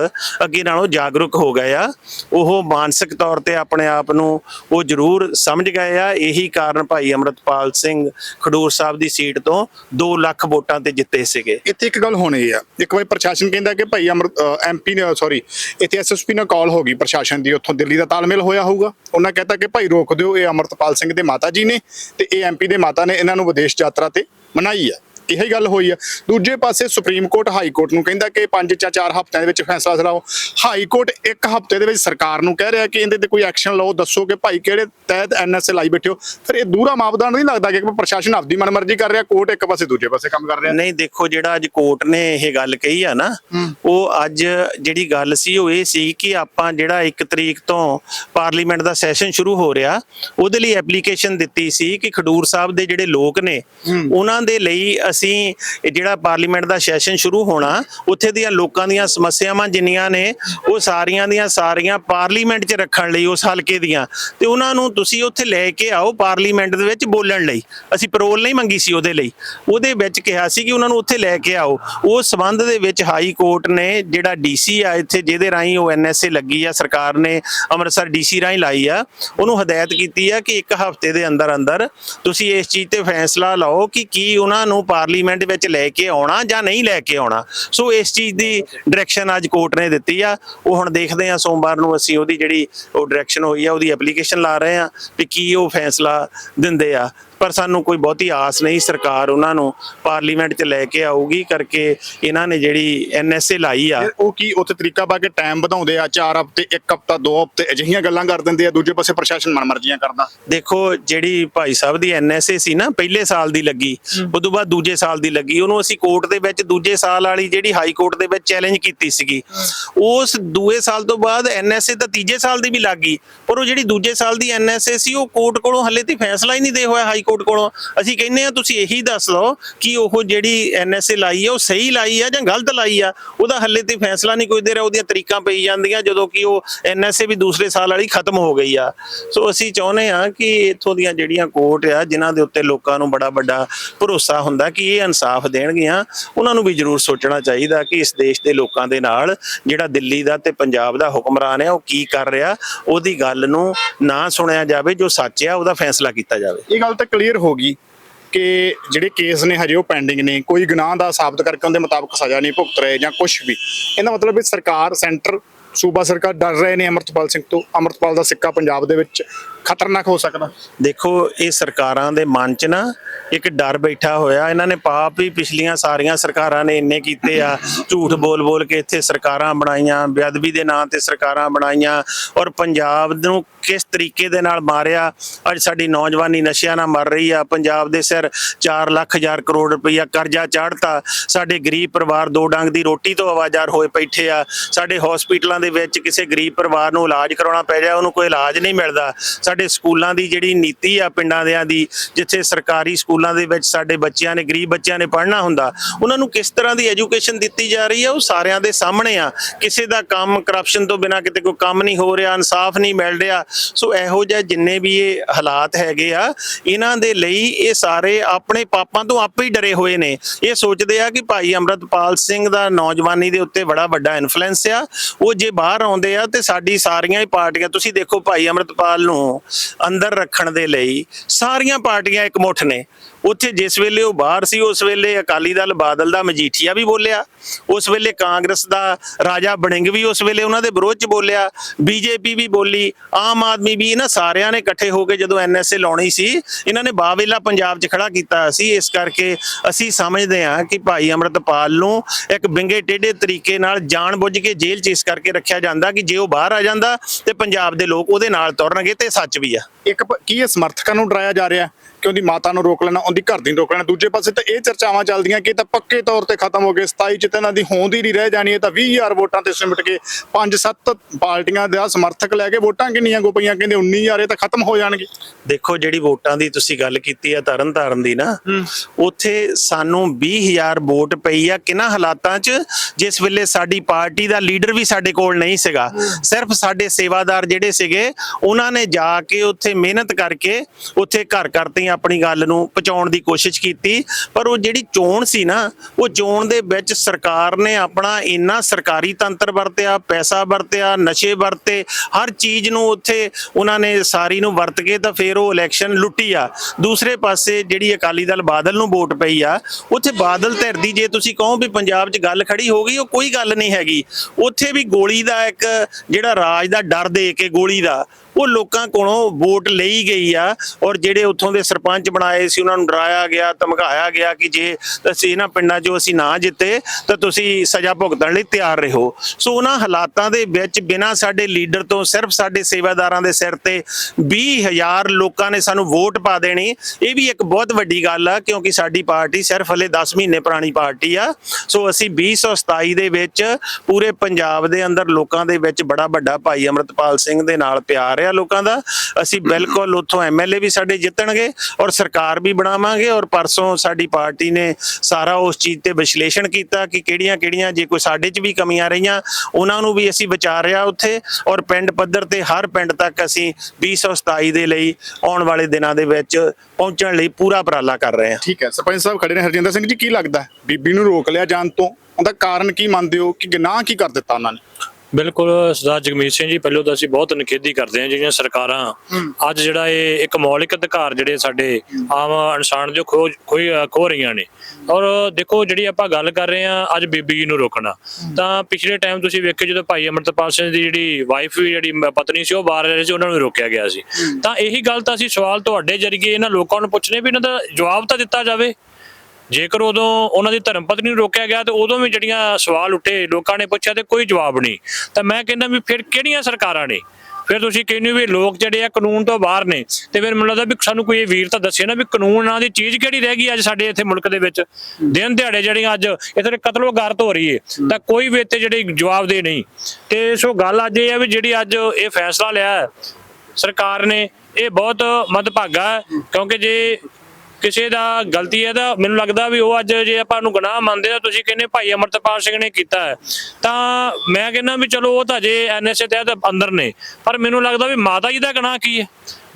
ਅੱਗੇ ਨਾਲੋਂ ਜਾਗਰੂਕ ਹੋ ਗਏ ਆ। ਉਹ ਮਾਨਸਿਕ ਤੌਰ ਤੇ ਆਪਣੇ ਆਪ ਨੂੰ ਉਹ ਜ਼ਰੂਰ ਸਮਝ ਗਏ ਆ। ਇਹੀ ਕਾਰਨ ਭਾਈ ਅਮਰਤਪਾਲ ਸਿੰਘ ਖਡੂਰ ਸਾਹਿਬ ਦੀ ਸੀਟ ਤੋਂ 2 ਲੱਖ ਵੋਟਾਂ ਤੇ ਜਿੱਤੇ ਸੀਗੇ।
ਇੱਥੇ ਇੱਕ ਗੱਲ ਹੋਣੀ ਆ। ਇੱਕ ਵਾਰ ਪ੍ਰਸ਼ਾਸਨ ਕਹਿੰਦਾ ਕਿ ਭਾਈ ਅਮਰ ਐਮਪੀ ਨੇ ਸੌਰੀ ਇੱਥੇ ਐਸਐਸਪੀ ਨਾਲ ਕਾਲ ਹੋ ਗਈ ਪ੍ਰਸ਼ਾਸਨ ਦੀ, ਉੱਥੋਂ ਦਿੱਲੀ ਦਾ ਤਾਲਮੇਲ ਹੋਇਆ ਹੋਊਗਾ। ਉਹਨਾਂ ਕਹਿੰਦਾ ਕਿ ਭਾਈ ਰੋਕ ਦਿਓ, ਇਹ ਅਮਰਤਪਾਲ ਸਿੰਘ ਦੇ ਮਾਤਾ ਜੀ ਨੇ ਤੇ ਇਹ ਐਮਪੀ ਦੇ ਮਾਤਾ ਨੇ ਇਹਨਾਂ ਨੂੰ ਵਿਦੇਸ਼ ਯਾਤਰਾ ਤੇ ਮਨਾਈ ਆ। ਇਹੀ ਗੱਲ ਹੋਈ ਆ। ਦੂਜੇ ਪਾਸੇ ਸੁਪਰੀਮ ਕੋਰਟ ਹਾਈ ਕੋਰਟ ਨੂੰ ਕਹਿੰਦਾ ਕਿ 5 ਜਾਂ 4 ਹਫ਼ਤਿਆਂ ਦੇ ਵਿੱਚ ਫੈਸਲਾ ਸੁਣਾਓ ਹਾਈ ਕੋਰਟ ਇੱਕ ਹਫ਼ਤੇ ਦੇ ਵਿੱਚ ਸਰਕਾਰ ਨੂੰ ਕਹਿ ਰਿਹਾ ਕਿ ਇਹਦੇ ਤੇ ਕੋਈ ਐਕਸ਼ਨ ਲਓ। ਦੱਸੋ ਕਿ ਭਾਈ ਕਿਹੜੇ ਤਹਿਤ ਐਨਐਸਏ ਲਾਈ ਬੈਠੇ ਹੋ। ਫਿਰ ਇਹ ਦੂਰਾ ਮਾਪਦੰਡ ਨਹੀਂ ਲੱਗਦਾ ਕਿ ਪ੍ਰਸ਼ਾਸਨ ਆਪਦੀ ਮਨਮਰਜ਼ੀ ਕਰ ਰਿਹਾ ਕੋਰਟ ਇੱਕ ਪਾਸੇ ਦੂਜੇ ਪਾਸੇ ਕੰਮ ਕਰ ਰਿਹਾ।
ਨਹੀਂ ਦੇਖੋ ਜਿਹੜਾ ਅੱਜ ਕੋਰਟ ਨੇ ਇਹ ਗੱਲ ਕਹੀ ਆ ਨਾ ਉਹ ਅੱਜ ਜਿਹੜੀ ਗੱਲ ਸੀ ਉਹ ਇਹ ਸੀ ਕਿ ਆਪਾਂ ਜਿਹੜਾ 1 ਤਰੀਕ ਤੋਂ ਪਾਰਲੀਮੈਂਟ ਦਾ ਸੈਸ਼ਨ ਸ਼ੁਰੂ ਹੋ ਰਿਹਾ ਉਹਦੇ ਲਈ ਐਪਲੀਕੇਸ਼ਨ ਦਿੱਤੀ ਸੀ ਕਿ ਖਡੂਰ ਸਾਹਿਬ ਦੇ ਜਿਹੜੇ ਲੋਕ ਨੇ ਉਹਨਾਂ ਦੇ ਲਈ ਅਸੀਂ ਇਹ ਜਿਹੜਾ ਪਾਰਲੀਮੈਂਟ ਦਾ ਸੈਸ਼ਨ ਸ਼ੁਰੂ ਹੋਣਾ, ਉੱਥੇ ਦੀਆਂ ਲੋਕਾਂ ਦੀਆਂ ਸਮੱਸਿਆਵਾਂ ਜਿੰਨੀਆਂ ਨੇ, ਉਹ ਸਾਰੀਆਂ ਦੀਆਂ ਸਾਰੀਆਂ ਪਾਰਲੀਮੈਂਟ 'ਚ ਰੱਖਣ ਲਈ, ਉਸ ਹਲਕੇ ਦੀਆਂ। ਤੇ ਉਹਨਾਂ ਨੂੰ ਤੁਸੀਂ ਉੱਥੇ ਲੈ ਕੇ ਆਓ ਪਾਰਲੀਮੈਂਟ ਦੇ ਵਿੱਚ ਬੋਲਣ ਲਈ। ਅਸੀਂ ਪਰੋਲ ਨਹੀਂ ਮੰਗੀ ਸੀ ਉਹਦੇ ਲਈ। ਉਹਦੇ ਵਿੱਚ ਕਿਹਾ ਸੀ ਕਿ ਉਹਨਾਂ ਨੂੰ ਉੱਥੇ ਲੈ ਕੇ ਆਓ। ਉਸ ਸਬੰਧ ਦੇ ਵਿੱਚ ਹਾਈ ਕੋਰਟ ਨੇ ਜਿਹੜਾ ਡੀਸੀ ਆ ਇੱਥੇ, ਜਿਹਦੇ ਰਾਹੀਂ ਉਹ ਐਨਐਸਏ ਲੱਗੀ ਆ, ਸਰਕਾਰ ਨੇ ਅੰਮ੍ਰਿਤਸਰ ਡੀਸੀ ਰਾਹੀਂ ਲਾਈ ਆ, ਉਹਨੂੰ ਹਦਾਇਤ ਕੀਤੀ ਆ ਕਿ ਇੱਕ ਹਫ਼ਤੇ ਦੇ ਅੰਦਰ ਅੰਦਰ ਤੁਸੀਂ ਇਸ ਚੀਜ਼ ਤੇ ਫੈਸਲਾ ਲਓ ਕਿ ਕੀ ਉਹਨਾਂ ਨੂੰ ਪਾਰਲੀਮੈਂਟ ਵਿੱਚ ਲੈ ਕੇ ਆਉਣਾ ਜਾਂ ਨਹੀਂ ਲੈ ਕੇ ਆਉਣਾ। ਸੋ ਇਸ ਚੀਜ਼ ਦੀ ਡਾਇਰੈਕਸ਼ਨ ਅੱਜ ਕੋਰਟ ਨੇ ਦਿੱਤੀ ਆ। ਉਹ ਹੁਣ ਦੇਖਦੇ ਆ ਸੋਮਵਾਰ ਨੂੰ ਅਸੀਂ ਉਹਦੀ ਜਿਹੜੀ ਉਹ ਡਾਇਰੈਕਸ਼ਨ ਹੋਈ ਆ, ਉਹਦੀ ਐਪਲੀਕੇਸ਼ਨ ਲਾ ਰਹੇ ਆ ਵੀ ਕੀ ਉਹ ਫੈਸਲਾ ਦਿੰਦੇ ਆ। ਪਰ ਸਾਨੂੰ ਕੋਈ ਬਹੁਤੀ ਆਸ ਨਹੀਂ ਸਰਕਾਰ ਉਹਨਾਂ ਨੂੰ ਪਾਰਲੀਮੈਂਟ 'ਚ ਲੈ ਕੇ ਆਊਗੀ ਕਰਕੇ ਇਹਨਾਂ ਨੇ ਜਿਹੜੀ ਐਨਐਸਏ ਲਾਈ ਆ।
ਉਹ ਕੀ ਉੱਥੇ ਤਰੀਕਾ ਪਾ ਕੇ ਟਾਈਮ ਵਧਾਉਂਦੇ ਆ? 4 ਹਫ਼ਤੇ 1 ਹਫ਼ਤਾ 2 ਹਫ਼ਤੇ ਅਜਿਹੀਆਂ ਗੱਲਾਂ ਕਰ ਦਿੰਦੇ ਆ ਦੂਜੇ ਪਾਸੇ ਪ੍ਰਸ਼ਾਸਨ ਮਨਮਰਜ਼ੀਆਂ ਕਰਦਾ।
ਦੇਖੋ ਜਿਹੜੀ ਭਾਈ ਸਾਹਿਬ ਦੀ ਐਨਐਸਏ ਸੀ ਨਾ ਪਹਿਲੇ ਸਾਲ ਦੀ ਲੱਗੀ ਉਦੋਂ ਬਾਅਦ ਦੂਜੇ ਸਾਲ ਦੀ ਲੱਗੀ ਉਹਨੂੰ ਅਸੀਂ ਕੋਰਟ ਦੇ ਵਿੱਚ ਦੂਜੇ ਸਾਲ ਵਾਲੀ ਜਿਹੜੀ ਹਾਈ ਕੋਰਟ ਦੇ ਵਿੱਚ ਚੈਲੰਜ ਕੀਤੀ ਸੀਗੀ। ਉਸ ਦੂਏ ਸਾਲ ਤੋਂ ਬਾਅਦ ਐਨਐਸਏ ਤਾਂ ਤੀਜੇ ਸਾਲ ਦੀ ਵੀ ਲੱਗ ਗਈ ਪਰ ਉਹ ਜਿਹੜੀ ਦੂਜੇ ਸਾਲ ਦੀ ਐਨਐਸਏ ਸੀ ਉਹ ਕੋਰਟ ਕੋਲੋਂ ਹੱਲੇ ਤੇ ਫੈਸਲਾ ਹੀ ਨਹੀਂ ਦੇ ਹੋਇਆ ਹਾਈ ਕੋਰਟ ਕੋਲੋਂ। ਅਸੀਂ ਕਹਿੰਦੇ ਆ ਤੁਸੀਂ ਇਹੀ ਦੱਸ ਲਓ ਕਿ ਉਹ ਜਿਹੜੀ ਐਨਐਸਏ ਲਾਈ ਆ, ਉਹ ਸਹੀ ਲਾਈ ਆ ਜਾਂ ਗਲਤ ਲਾਈ ਆ? ਉਹਦਾ ਹੱਲੇ ਤੇ ਫੈਸਲਾ ਨਹੀਂ ਕੋਈ ਦੇ ਰਿਹਾ, ਉਹਦੀਆਂ ਤਰੀਕਾਂ ਪਈ ਜਾਂਦੀਆਂ, ਜਦੋਂ ਕਿ ਉਹ ਐਨਐਸਏ ਵੀ ਦੂਸਰੇ ਸਾਲ ਵਾਲੀ ਖਤਮ ਹੋ ਗਈ ਆ। ਸੋ ਅਸੀਂ ਚਾਹੁੰਦੇ ਆ ਕਿ ਇੱਥੋਂ ਦੀਆਂ ਜਿਹੜੀਆਂ ਕੋਰਟ ਆ, ਜਿਨ੍ਹਾਂ ਦੇ ਉੱਤੇ ਲੋਕਾਂ ਨੂੰ ਬੜਾ ਵੱਡਾ ਭਰੋਸਾ ਹੁੰਦਾ ਕਿ ਇਹ ਇਨਸਾਫ ਦੇਣਗੀਆਂ, ਉਹਨਾਂ ਨੂੰ ਵੀ ਜ਼ਰੂਰ ਸੋਚਣਾ ਚਾਹੀਦਾ ਕਿ ਇਸ ਦੇਸ਼ ਦੇ ਲੋਕਾਂ ਦੇ ਨਾਲ ਜਿਹੜਾ ਦਿੱਲੀ ਦਾ ਤੇ ਪੰਜਾਬ ਦਾ ਹੁਕਮਰਾਨ ਹੈ ਉਹ ਕੀ ਕਰ ਰਿਹਾ? ਉਹਦੀ ਗੱਲ ਨੂੰ ਨਾ ਸੁਣਿਆ ਜਾਵੇ, ਜੋ ਸੱਚ ਆ, ਉਹਦਾ ਫੈਸਲਾ ਕੀਤਾ ਜਾਵੇ।
ਇਹ ਗੱਲ ਤਾਂ ਕਲੀਅਰ ਹੋ ਗਈ ਕਿ ਜਿਹੜੇ ਕੇਸ ਨੇ ਹਜੇ ਉਹ ਪੈਂਡਿੰਗ ਨੇ, ਕੋਈ ਗੁਨਾਹ ਦਾ ਸਾਬਤ ਕਰਕੇ ਉਹਦੇ ਮੁਤਾਬਕ ਸਜ਼ਾ ਨਹੀਂ ਭੁਗਤ ਰਹੇ ਜਾਂ ਕੁਝ ਵੀ। ਇਹਦਾ ਮਤਲਬ ਵੀ ਸਰਕਾਰ, ਸੈਂਟਰ, ਸੂਬਾ ਸਰਕਾਰ ਡਰ ਰਹੇ ਨੇ ਅਮਰਤਪਾਲ ਸਿੰਘ ਤੋਂ। ਅਮਰਤਪਾਲ ਦਾ ਸਿੱਕਾ ਪੰਜਾਬ ਦੇ ਵਿੱਚ ਖਤਰਨਾਕ ਹੋ ਸਕਦਾ।
ਦੇਖੋ, ਇਹ ਸਰਕਾਰਾਂ ਦੇ ਮਨ 'ਚ ਨਾ ਇੱਕ ਡਰ ਬੈਠਾ ਹੋਇਆ। ਇਹਨਾਂ ਨੇ ਪਾਪ ਵੀ ਪਿਛਲੀਆਂ ਸਾਰੀਆਂ ਸਰਕਾਰਾਂ ਨੇ ਇੰਨੇ ਕੀਤੇ ਆ। ਝੂਠ ਬੋਲ ਬੋਲ ਕੇ ਇੱਥੇ ਸਰਕਾਰਾਂ ਬਣਾਈਆਂ, ਬੇਅਦਬੀ ਦੇ ਨਾਂ ਤੇ ਸਰਕਾਰਾਂ ਬਣਾਈਆਂ ਔਰ ਪੰਜਾਬ ਨੂੰ ਕਿਸ ਤਰੀਕੇ ਦੇ ਨਾਲ ਮਾਰਿਆ। ਅੱਜ ਸਾਡੀ ਨੌਜਵਾਨੀ ਨਸ਼ਿਆਂ ਨਾਲ ਮਰ ਰਹੀ ਆ। ਪੰਜਾਬ ਦੇ ਸਿਰ 4 ਲੱਖ ਹਜ਼ਾਰ ਕਰੋੜ ਰੁਪਈਆ ਕਰਜ਼ਾ ਚਾੜਤਾ। ਸਾਡੇ ਗਰੀਬ ਪਰਿਵਾਰ ਦੋ ਡੰਗ ਦੀ ਰੋਟੀ ਤੋਂ ਆਵਾਜ਼ਾਰ ਹੋਏ ਬੈਠੇ ਆ। ਸਾਡੇ ਹਸਪੀਟਲਾਂ ਦੇ ਵਿੱਚ ਕਿਸੇ ਗਰੀਬ ਪਰਿਵਾਰ ਨੂੰ ਇਲਾਜ ਕਰਾਉਣਾ ਪੈ ਰਿਹਾ, ਉਹਨੂੰ ਕੋਈ ਇਲਾਜ ਨਹੀਂ ਮਿਲਦਾ। ਸਾਡੇ ਸਾਡੇ ਸਕੂਲਾਂ ਦੀ ਜਿਹੜੀ ਨੀਤੀ ਆ ਪਿੰਡਾਂ ਦਿਆਂ ਦੀ, ਜਿੱਥੇ ਸਰਕਾਰੀ ਸਕੂਲਾਂ ਦੇ ਵਿੱਚ ਸਾਡੇ ਬੱਚਿਆਂ ਨੇ, ਗਰੀਬ ਬੱਚਿਆਂ ਨੇ ਪੜ੍ਹਨਾ ਹੁੰਦਾ, ਉਹਨਾਂ ਨੂੰ ਕਿਸ ਤਰ੍ਹਾਂ ਦੀ ਐਜੂਕੇਸ਼ਨ ਦਿੱਤੀ ਜਾ ਰਹੀ ਆ, ਉਹ ਸਾਰਿਆਂ ਦੇ ਸਾਹਮਣੇ ਆ। ਕਿਸੇ ਦਾ ਕੰਮ ਕਰਪਸ਼ਨ ਤੋਂ ਬਿਨਾ ਕਿਤੇ ਕੋਈ ਕੰਮ ਨਹੀਂ ਹੋ ਰਿਹਾ, ਇਨਸਾਫ ਨਹੀਂ ਮਿਲ ਰਿਹਾ। ਸੋ ਇਹੋ ਜਿਹੇ ਜਿੰਨੇ ਵੀ ਇਹ ਹਾਲਾਤ ਹੈਗੇ ਆ, ਇਹਨਾਂ ਦੇ ਲਈ ਇਹ ਸਾਰੇ ਆਪਣੇ ਪਾਪਾਂ ਤੋਂ ਆਪੇ ਹੀ ਡਰੇ ਹੋਏ ਨੇ। ਇਹ ਸੋਚਦੇ ਆ ਕਿ ਭਾਈ ਅਮਰਤਪਾਲ ਸਿੰਘ ਦਾ ਨੌਜਵਾਨੀ ਦੇ ਉੱਤੇ ਬੜਾ ਵੱਡਾ ਇਨਫਲੂਐਂਸ ਆ। ਉਹ ਜੇ ਬਾਹਰ ਆਉਂਦੇ ਆ ਤੇ ਸਾਡੀ ਸਾਰੀਆਂ ਹੀ ਪਾਰਟੀਆਂ, ਤੁਸੀਂ ਦੇਖੋ ਭਾਈ ਅਮਰਤਪਾਲ ਨੂੰ ਅੰਦਰ ਰੱਖਣ ਦੇ ਲਈ ਸਾਰੀਆਂ ਪਾਰਟੀਆਂ ਇਕਮੁੱਠ ਨੇ। ਉੱਥੇ ਜਿਸ ਵੇਲੇ ਉਹ ਬਾਹਰ ਸੀ, ਉਸ ਵੇਲੇ ਅਕਾਲੀ ਦਲ ਬਾਦਲ ਦਾ ਮਜੀਠੀਆ ਵੀ ਬੋਲਿਆ, ਉਸ ਵੇਲੇ ਕਾਂਗਰਸ ਦਾ ਰਾਜਾ ਬਣਿੰਗ ਵੀ ਉਸ ਵੇਲੇ ਉਹਨਾਂ ਦੇ ਵਿਰੋਧ ਚ ਬੋਲਿਆ, ਬੀਜੇਪੀ ਵੀ ਬੋਲੀ, ਆਮ ਆਦਮੀ ਵੀ ਇਹਨਾਂ ਸਾਰਿਆਂ ਨੇ ਇਕੱਠੇ ਹੋ ਕੇ ਜਦੋਂ ਐਨਐਸਏ ਲਾਉਣੀ ਸੀ, ਇਹਨਾਂ ਨੇ ਬਾਵੇਲਾ ਪੰਜਾਬ 'ਚ ਖੜਾ ਕੀਤਾ ਸੀ, ਇਸ ਕਰਕੇ ਅਸੀਂ ਸਮਝਦੇ ਹਾਂ ਕਿ ਭਾਈ ਅਮਰਤਪਾਲ ਨੂੰ ਇੱਕ ਬਿੰਗੇ ਟੇਢੇ ਤਰੀਕੇ ਨਾਲ ਜਾਣਬੁੱਝ ਕੇ ਜੇਲ੍ਹ 'ਚ ਇਸ ਕਰਕੇ ਰੱਖਿਆ ਜਾਂਦਾ ਕਿ ਜੇ ਉਹ ਬਾਹਰ ਆ ਜਾਂਦਾ ਤੇ ਪੰਜਾਬ ਦੇ ਲੋਕ ਉਹਦੇ ਨਾਲ ਤੁਰਨਗੇ ਤੇ ਸੱਚ ਵੀ ਆ।
ਇੱਕ ਪ- ਕੀ ਇਹ ਸਮਰਥਕਾਂ ਨੂੰ ਡਰਾਇਆ ਜਾ ਰਿਹਾ? ਕਿ ਉਹਦੀ ਮਾਤਾ ਨੂੰ ਰੋਕ ਲੈਣਾ ਉਹਦੀ ਘਰ ਦੀ ਰੋਕ ਲੈਣਾ। ਦੂਜੇ ਪਾਸੇ ਤਾਂ ਇਹ ਚਰਚਾਵਾਂ ਚੱਲਦੀਆਂ ਕਿ ਤਾਂ ਪੱਕੇ ਤੌਰ ਤੇ ਖਤਮ ਹੋ ਗਏ। 27 ਚ ਤਾਂ ਇਹਨਾਂ ਦੀ ਹੋਂਦ ਹੀ ਨਹੀਂ ਰਹਿ ਜਾਣੀ ਇਹ ਤਾਂ 20000 ਵੋਟਾਂ ਤੇ ਸਿਮਟ ਕੇ 5-7 ਪਾਰਟੀਆਂ ਦਾ ਸਮਰਥਕ ਲੈ ਕੇ ਵੋਟਾਂ ਕਿੰਨੀਆਂ ਪਈਆਂ ਕਹਿੰਦੇ 19000 ਇਹ ਤਾਂ ਖਤਮ ਹੋ ਜਾਣਗੇ।
ਦੇਖੋ ਜਿਹੜੀ ਵੋਟਾਂ ਦੀ ਤੁਸੀਂ ਗੱਲ ਕੀਤੀ ਆ ਤਰਨ ਤਾਰਨ ਦੀ ਨਾ ਉੱਥੇ ਸਾਨੂੰ 20000 ਵੋਟ ਪਈ ਆ ਕਿਹਨਾਂ ਹਾਲਾਤਾਂ 'ਚ? ਜਿਸ ਵੇਲੇ ਸਾਡੀ ਪਾਰਟੀ ਦਾ ਲੀਡਰ ਵੀ ਸਾਡੇ ਕੋਲ ਨਹੀਂ ਸੀਗਾ। ਸਿਰਫ ਸਾਡੇ ਸੇਵਾਦਾਰ ਜਿਹੜੇ ਸੀਗੇ ਉਹਨਾਂ ਨੇ ਜਾ ਕੇ ਉੱਥੇ ਮਿਹਨਤ ਕਰਕੇ ਉੱਥੇ ਘਰ ਕਰਤੇ ਆਪਣੀ ਗੱਲ ਨੂੰ ਪਹੁੰਚਾਉਣ ਦੀ ਕੋਸ਼ਿਸ਼ ਕੀਤੀ, ਪਰ ਉਹ ਜਿਹੜੀ ਚੋਣ ਸੀ ਨਾ, ਉਹ ਚੋਣ ਦੇ ਵਿੱਚ ਸਰਕਾਰ ਨੇ ਆਪਣਾ ਇੰਨਾ ਸਰਕਾਰੀ ਤੰਤਰ ਵਰਤਿਆ, ਪੈਸਾ ਵਰਤਿਆ, ਨਸ਼ੇ ਵਰਤੇ, ਹਰ ਚੀਜ਼ ਨੂੰ ਉੱਥੇ ਉਹਨਾਂ ਨੇ ਸਾਰੀ ਨੂੰ ਵਰਤ ਕੇ ਤਾਂ ਫਿਰ ਉਹ ਇਲੈਕਸ਼ਨ ਲੁੱਟੀ ਆ। ਦੂਸਰੇ ਪਾਸੇ ਜਿਹੜੀ ਅਕਾਲੀ ਦਲ ਬਾਦਲ ਨੂੰ ਵੋਟ ਪਈ ਆ, ਉੱਥੇ ਬਾਦਲ ਧਿਰ ਦੀ ਜੇ ਤੁਸੀਂ ਕਹੋ ਵੀ ਪੰਜਾਬ 'ਚ ਗੱਲ ਖੜੀ ਹੋ ਗਈ, ਉਹ ਕੋਈ ਗੱਲ ਨਹੀਂ ਹੈਗੀ। ਉੱਥੇ ਵੀ ਗੋਲੀ ਦਾ ਇੱਕ ਜਿਹੜਾ ਰਾਜ ਦਾ ਡਰ ਦੇ ਕੇ ਗੋਲੀ ਦਾ ਉਹ ਲੋਕਾਂ ਕੋਲੋਂ ਵੋਟ ਲਈ ਗਈ ਆ ਔਰ ਜਿਹੜੇ ਉੱਥੋਂ ਦੇ ਸਰਪੰਚ ਬਣਾਏ ਸੀ, ਉਹਨਾਂ ਨੂੰ ਡਰਾਇਆ ਗਿਆ, ਧਮਕਾਇਆ ਗਿਆ ਕਿ ਜੇ ਅਸੀਂ ਇਹਨਾਂ ਪਿੰਡਾਂ 'ਚੋਂ ਅਸੀਂ ਨਾ ਜਿੱਤੇ ਤਾਂ ਤੁਸੀਂ ਸਜ਼ਾ ਭੁਗਤਣ ਲਈ ਤਿਆਰ ਰਹੋ। ਸੋ ਉਹਨਾਂ ਹਾਲਾਤਾਂ ਦੇ ਵਿੱਚ ਬਿਨਾਂ ਸਾਡੇ ਲੀਡਰ ਤੋਂ ਸਿਰਫ ਸਾਡੇ ਸੇਵਾਦਾਰਾਂ ਦੇ ਸਿਰ ਤੇ 20000 ਲੋਕਾਂ ਨੇ ਸਾਨੂੰ ਵੋਟ ਪਾ ਦੇਣੀ, ਇਹ ਵੀ ਇੱਕ ਬਹੁਤ ਵੱਡੀ ਗੱਲ ਆ ਕਿਉਂਕਿ ਸਾਡੀ ਪਾਰਟੀ ਸਿਰਫ ਹਲੇ 10 ਮਹੀਨੇ ਪੁਰਾਣੀ ਪਾਰਟੀ ਆ। ਸੋ ਅਸੀਂ 2027 ਦੇ ਵਿੱਚ ਪੂਰੇ ਪੰਜਾਬ ਦੇ ਅੰਦਰ ਲੋਕਾਂ ਦੇ ਵਿੱਚ ਬੜਾ ਵੱਡਾ ਭਾਈ ਅਮਰਤਪਾਲ ਸਿੰਘ ਦੇ ਨਾਲ ਪਿਆਰ ਆ ਲੋਕਾਂ ਦਾ, ਅਸੀਂ ਬਿਲਕੁਲ ਉੱਥੋਂ ਐਮਐਲਏ ਵੀ ਸਾਡੇ ਜਿੱਤਣਗੇ ਔਰ ਸਰਕਾਰ ਵੀ ਬਣਾਵਾਂਗੇ ਔਰ ਪਰਸੋਂ ਸਾਡੀ ਪਾਰਟੀ ਨੇ ਸਾਰਾ ਉਸ ਚੀਜ਼ ਤੇ ਵਿਸ਼ਲੇਸ਼ਣ ਕੀਤਾ ਕਿ ਕਿਹੜੀਆਂ-ਕਿਹੜੀਆਂ ਜੇ ਕੋਈ ਸਾਡੇ 'ਚ ਵੀ ਕਮੀਆਂ ਰਹੀਆਂ, ਉਹਨਾਂ ਨੂੰ ਵੀ ਅਸੀਂ ਵਿਚਾਰਿਆ ਉੱਥੇ ਔਰ ਪਿੰਡ ਪੱਧਰ ਤੇ ਹਰ ਪਿੰਡ ਤੱਕ ਅਸੀਂ 2027 ਦੇ ਲਈ ਆਉਣ ਵਾਲੇ ਦਿਨਾਂ ਦੇ ਵਿੱਚ ਪਹੁੰਚਣ ਲਈ ਪੂਰਾ ਉਪਰਾਲਾ ਕਰ ਰਹੇ ਹਾਂ।
ਠੀਕ ਹੈ, ਸਰਪੰਚ ਸਾਹਿਬ ਖੜੇ ਨੇ। ਹਰਜਿੰਦਰ ਸਿੰਘ ਜੀ, ਕੀ ਲੱਗਦਾ ਬੀਬੀ ਨੂੰ ਰੋਕ ਲਿਆ ਜਾਣ ਤੋਂ, ਉਹਦਾ ਕਾਰਨ ਕੀ ਮੰਨਦੇ ਹੋ? ਕਿ ਗੁਨਾਹ ਕੀ ਕਰ ਦਿੱਤਾ ਉਹਨਾਂ ਨੇ?
ਬਿਲਕੁਲ ਸਰਦਾਰ ਜਗਮੀਤ ਸਿੰਘ ਜੀ ਪਹਿਲਾਂ ਤਾਂ ਅਸੀਂ ਬਹੁਤ ਨਿਖੇਧੀ ਕਰਦੇ ਹਾਂ ਜਿਹੜੀਆਂ ਸਰਕਾਰਾਂ ਅੱਜ ਜਿਹੜਾ ਇਹ ਇੱਕ ਮੌਲਿਕ ਅਧਿਕਾਰ ਜਿਹੜੇ ਸਾਡੇ ਆਮ ਇਨਸਾਨ ਖੋ ਕੋਈ ਖੋ ਰਹੀਆਂ ਨੇ। ਔਰ ਦੇਖੋ ਜਿਹੜੀ ਆਪਾਂ ਗੱਲ ਕਰ ਰਹੇ ਹਾਂ ਅੱਜ ਬੀਬੀ ਜੀ ਨੂੰ ਰੋਕਣਾ ਤਾਂ ਪਿਛਲੇ ਟਾਈਮ ਤੁਸੀਂ ਵੇਖਿਓ ਜਦੋਂ ਭਾਈ ਅਮਰਤਪਾਲ ਸਿੰਘ ਦੀ ਜਿਹੜੀ ਵਾਈਫ ਵੀ ਜਿਹੜੀ ਪਤਨੀ ਸੀ ਉਹ ਬਾਹਰ ਰਹਿ ਸੀ ਉਹਨਾਂ ਨੂੰ ਰੋਕਿਆ ਗਿਆ ਸੀ। ਤਾਂ ਇਹੀ ਗੱਲ ਤਾਂ ਅਸੀਂ ਸਵਾਲ ਤੁਹਾਡੇ ਜਰੀਏ ਇਹਨਾਂ ਲੋਕਾਂ ਨੂੰ ਪੁੱਛਨੇ ਵੀ ਇਹਨਾਂ ਦਾ ਜਵਾਬ ਤਾਂ ਦਿੱਤਾ ਜਾਵੇ। ਜੇਕਰ ਉਦੋਂ ਉਹਨਾਂ ਦੀ ਧਰਮ ਪਤਨੀ ਨੂੰ ਰੋਕਿਆ ਗਿਆ ਤੇ ਉਦੋਂ ਵੀ ਜਿਹੜੀਆਂ ਸਵਾਲ ਉੱਠੇ, ਲੋਕਾਂ ਨੇ ਪੁੱਛਿਆ ਤੇ ਕੋਈ ਜਵਾਬ ਨਹੀਂ। ਤਾਂ ਮੈਂ ਕਹਿੰਦਾ ਵੀ ਫਿਰ ਕਿਹੜੀਆਂ ਸਰਕਾਰਾਂ ਨੇ? ਫਿਰ ਤੁਸੀਂ ਕਹਿੰਦੇ ਹੋ ਵੀ ਲੋਕ ਜਿਹੜੇ ਆ ਕਾਨੂੰਨ ਤੋਂ ਬਾਹਰ ਨੇ। ਤੇ ਫਿਰ ਮੈਨੂੰ ਲੱਗਦਾ ਵੀ ਸਾਨੂੰ ਕੋਈ ਇਹ ਵੀਰ ਤਾਂ ਦੱਸੇ ਨਾ ਵੀ ਕਾਨੂੰਨ ਨਾਂ ਦੀ ਚੀਜ਼ ਕਿਹੜੀ ਰਹਿ ਗਈ ਅੱਜ ਸਾਡੇ ਇੱਥੇ ਮੁਲਕ ਦੇ ਵਿੱਚ। ਦਿਨ ਦਿਹਾੜੇ ਜਿਹੜੀਆਂ ਅੱਜ ਇੱਥੇ ਕਤਲੋਗਾਰਤ ਹੋ ਰਹੀ ਹੈ ਤਾਂ ਕੋਈ ਵੀ ਇੱਥੇ ਜਿਹੜੀ ਜਵਾਬਦੇ ਨਹੀਂ। ਤੇ ਸੋ ਗੱਲ ਅੱਜ ਇਹ ਹੈ ਵੀ ਜਿਹੜੀ ਅੱਜ ਇਹ ਫੈਸਲਾ ਲਿਆ ਸਰਕਾਰ ਨੇ, ਇਹ ਬਹੁਤ ਮਦਭਾਗਾ ਕਿਉਂਕਿ ਜੇ ਕਿਸੇ ਦਾ ਗਲਤੀ ਹੈ ਤਾਂ ਮੈਨੂੰ ਲੱਗਦਾ ਵੀ ਉਹ ਅੱਜ ਜੇ ਆਪਾਂ ਨੂੰ ਗੁਨਾਹ ਮੰਨਦੇ ਆ, ਤੁਸੀਂ ਕਹਿੰਦੇ ਭਾਈ ਅਮਰਤਪਾਲ ਸਿੰਘ ਨੇ ਕੀਤਾ ਹੈ। ਤਾਂ ਮੈਂ ਕਹਿੰਦਾ ਵੀ ਚਲੋ ਉਹ ਤਾਂ ਅਜੇ ਐਨਐਸਏ ਤਹਿਤ ਅੰਦਰ ਨੇ, ਪਰ ਮੈਨੂੰ ਲੱਗਦਾ ਵੀ ਮਾਤਾ ਜੀ ਦਾ ਗੁਨਾਹ ਕੀ ਹੈ?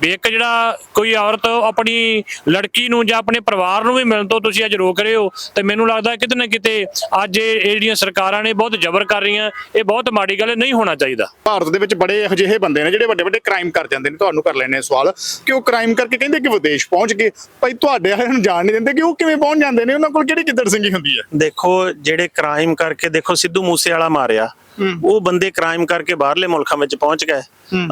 ਵੀ ਇੱਕ ਜਿਹੜਾ ਕੋਈ ਔਰਤ ਆਪਣੀ ਲੜਕੀ ਨੂੰ ਜਾਂ ਆਪਣੇ ਪਰਿਵਾਰ ਨੂੰ ਵੀ ਮਿਲਣ ਤੋਂ ਤੁਸੀਂ ਅੱਜ ਰੋਕ ਰਹੇ ਹੋ ਤੇ ਮੈਨੂੰ ਲੱਗਦਾ ਕਿਤੇ ਨਾ ਕਿਤੇ ਅੱਜ ਇਹ ਜਿਹੜੀਆਂ ਸਰਕਾਰਾਂ ਨੇ ਬਹੁਤ ਜ਼ਬਰ ਕਰ ਰਹੀਆਂ ਇਹ ਬਹੁਤ ਮਾੜੀ ਗੱਲ ਹੈ ਨਹੀਂ ਹੋਣਾ ਚਾਹੀਦਾ।
ਭਾਰਤ ਦੇ ਵਿੱਚ ਬੜੇ ਇਹੋ ਜਿਹੇ ਬੰਦੇ ਨੇ ਜਿਹੜੇ ਵੱਡੇ ਵੱਡੇ ਕ੍ਰਾਈਮ ਕਰ ਜਾਂਦੇ ਨੇ। ਤੁਹਾਨੂੰ ਕਰ ਲੈਣੇ ਸਵਾਲ। ਕਿ ਉਹ ਕ੍ਰਾਈਮ ਕਰਕੇ ਕਹਿੰਦੇ ਕਿ ਵਿਦੇਸ਼ ਪਹੁੰਚ ਗਏ। ਭਾਈ ਤੁਹਾਡੇ ਵਾਲਿਆਂ ਨੂੰ ਜਾਣ ਨਹੀਂ ਦਿੰਦੇ ਕਿ ਉਹ ਕਿਵੇਂ ਪਹੁੰਚ ਜਾਂਦੇ ਨੇ? ਉਹਨਾਂ ਕੋਲ ਕਿਹੜੀ ਕਿੱਦੜ ਸਿੰਘੀ ਹੁੰਦੀ ਹੈ?
ਦੇਖੋ ਜਿਹੜੇ ਕ੍ਰਾਈਮ ਕਰਕੇ ਦੇਖੋ ਸਿੱਧੂ ਮੂਸੇ ਵਾਲਾ ਮਾਰਿਆ। ਉਹ ਬੰਦੇ ਕ੍ਰਾਈਮ ਕਰਕੇ ਬਾਹਰਲੇ ਮੁਲਕਾਂ ਵਿੱਚ ਪਹੁੰਚ ਗਏ।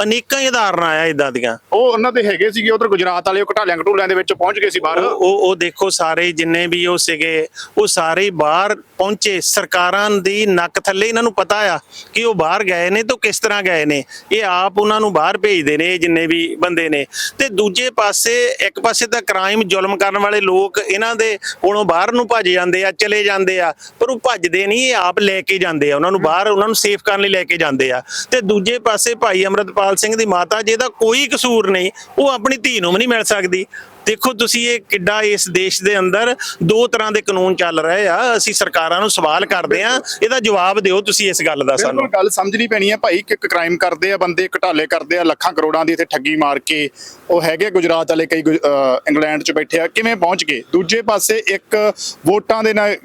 ਅਨੇਕਾਂ ਹੀ ਉਦਾਹਰਨਾਂ ਆਇਆ ਇਦਾਂ ਦੀਆਂ।
ਉਹ ਉਹਨਾਂ ਦੇ ਹੈਗੇ ਸੀਗੇ ਉਧਰ ਗੁਜਰਾਤ ਵਾਲੇ ਘਟਾਲਿਆਂ ਘਟੂਲਿਆਂ ਦੇ ਵਿੱਚ ਪਹੁੰਚ ਗਏ ਸੀ ਬਾਹਰ।
ਉਹ ਉਹ ਦੇਖੋ ਸਾਰੇ ਜਿੰਨੇ ਵੀ ਉਹ ਸੀਗੇ ਉਹ ਸਾਰੇ ਬਾਹਰ ਪਹੁੰਚੇ। ਸਰਕਾਰਾਂ ਦੀ ਨੱਕ ਥੱਲੇ ਇਹਨਾਂ ਨੂੰ ਪਤਾ ਆ ਕਿ ਉਹ ਬਾਹਰ ਗਏ ਨੇ ਤਾਂ ਕਿਸ ਤਰ੍ਹਾਂ ਗਏ ਨੇ। ਇਹ ਆਪ ਉਹਨਾਂ ਨੂੰ ਬਾਹਰ ਭੇਜਦੇ ਨੇ ਜਿੰਨੇ ਵੀ ਬੰਦੇ ਨੇ। ਤੇ ਦੂਜੇ ਪਾਸੇ ਇੱਕ ਪਾਸੇ ਤਾਂ ਕ੍ਰਾਈਮ ਜ਼ੁਲਮ ਕਰਨ ਵਾਲੇ ਲੋਕ ਇਹਨਾਂ ਦੇ ਕੋਲੋਂ ਬਾਹਰ ਨੂੰ ਭੱਜ ਜਾਂਦੇ ਆ ਚਲੇ ਜਾਂਦੇ ਆ ਪਰ ਉਹ ਭੱਜਦੇ ਨਹੀਂ ਇਹ ਆਪ ਲੈ ਕੇ ਜਾਂਦੇ ਆ। ਉਹਨਾਂ ਨੂੰ ਬਾਹਰ ਉਹਨਾਂ ਨੂੰ ਸੇਫ ਕਰਨ ਲਈ ਲੈ ਕੇ ਜਾਂਦੇ ਆ। ਤੇ ਦੂਜੇ ਪਾਸੇ ਭਾਈ ਅਮਰਤਪਾਲ ਸਿੰਘ ਦੀ ਮਾਤਾ, ਜਿਹਦਾ ਕੋਈ ਕਸੂਰ ਨਹੀਂ, ਉਹ ਆਪਣੀ ਧੀ ਨੂੰ ਵੀ ਨਹੀਂ ਮਿਲ ਸਕਦੀ। ਦੇਖੋ ਤੁਸੀਂ ਇਹ ਕਿੱਡਾ ਇਸ ਦੇਸ਼ ਦੇ ਅੰਦਰ ਦੋ ਤਰ੍ਹਾਂ ਦੇ ਕਾਨੂੰਨ ਚੱਲ ਰਹੇ ਆ ਅਸੀਂ ਸਰਕਾਰਾਂ ਨੂੰ ਸਵਾਲ ਕਰਦੇ ਆ ਇਹਦਾ ਜਵਾਬ ਦਿਓ ਤੁਸੀਂ ਇਸ ਗੱਲ ਦਾ ਸਾਨੂੰ।
ਬਿਲਕੁਲ ਗੱਲ ਸਮਝਣੀ ਪੈਣੀ ਹੈ ਭਾਈ ਕਿ ਕ੍ਰਾਈਮ ਕਰਦੇ ਆ ਬੰਦੇ ਘਟਾਲੇ ਕਰਦੇ ਆ ਲੱਖਾਂ ਕਰੋੜਾਂ ਦੀ ਇੱਥੇ ਠੱਗੀ ਮਾਰ ਕੇ ਉਹ ਹੈਗੇ ਗੁਜਰਾਤ ਵਾਲੇ ਕਈ ਇੰਗਲੈਂਡ 'ਚ ਬੈਠੇ ਆ ਕਿਵੇਂ ਪਹੁੰਚ ਗਏ? ਦੂਜੇ ਪਾਸੇ ਇੱਕ ਵੋਟਾਂ ਦੇ ਨਾਲ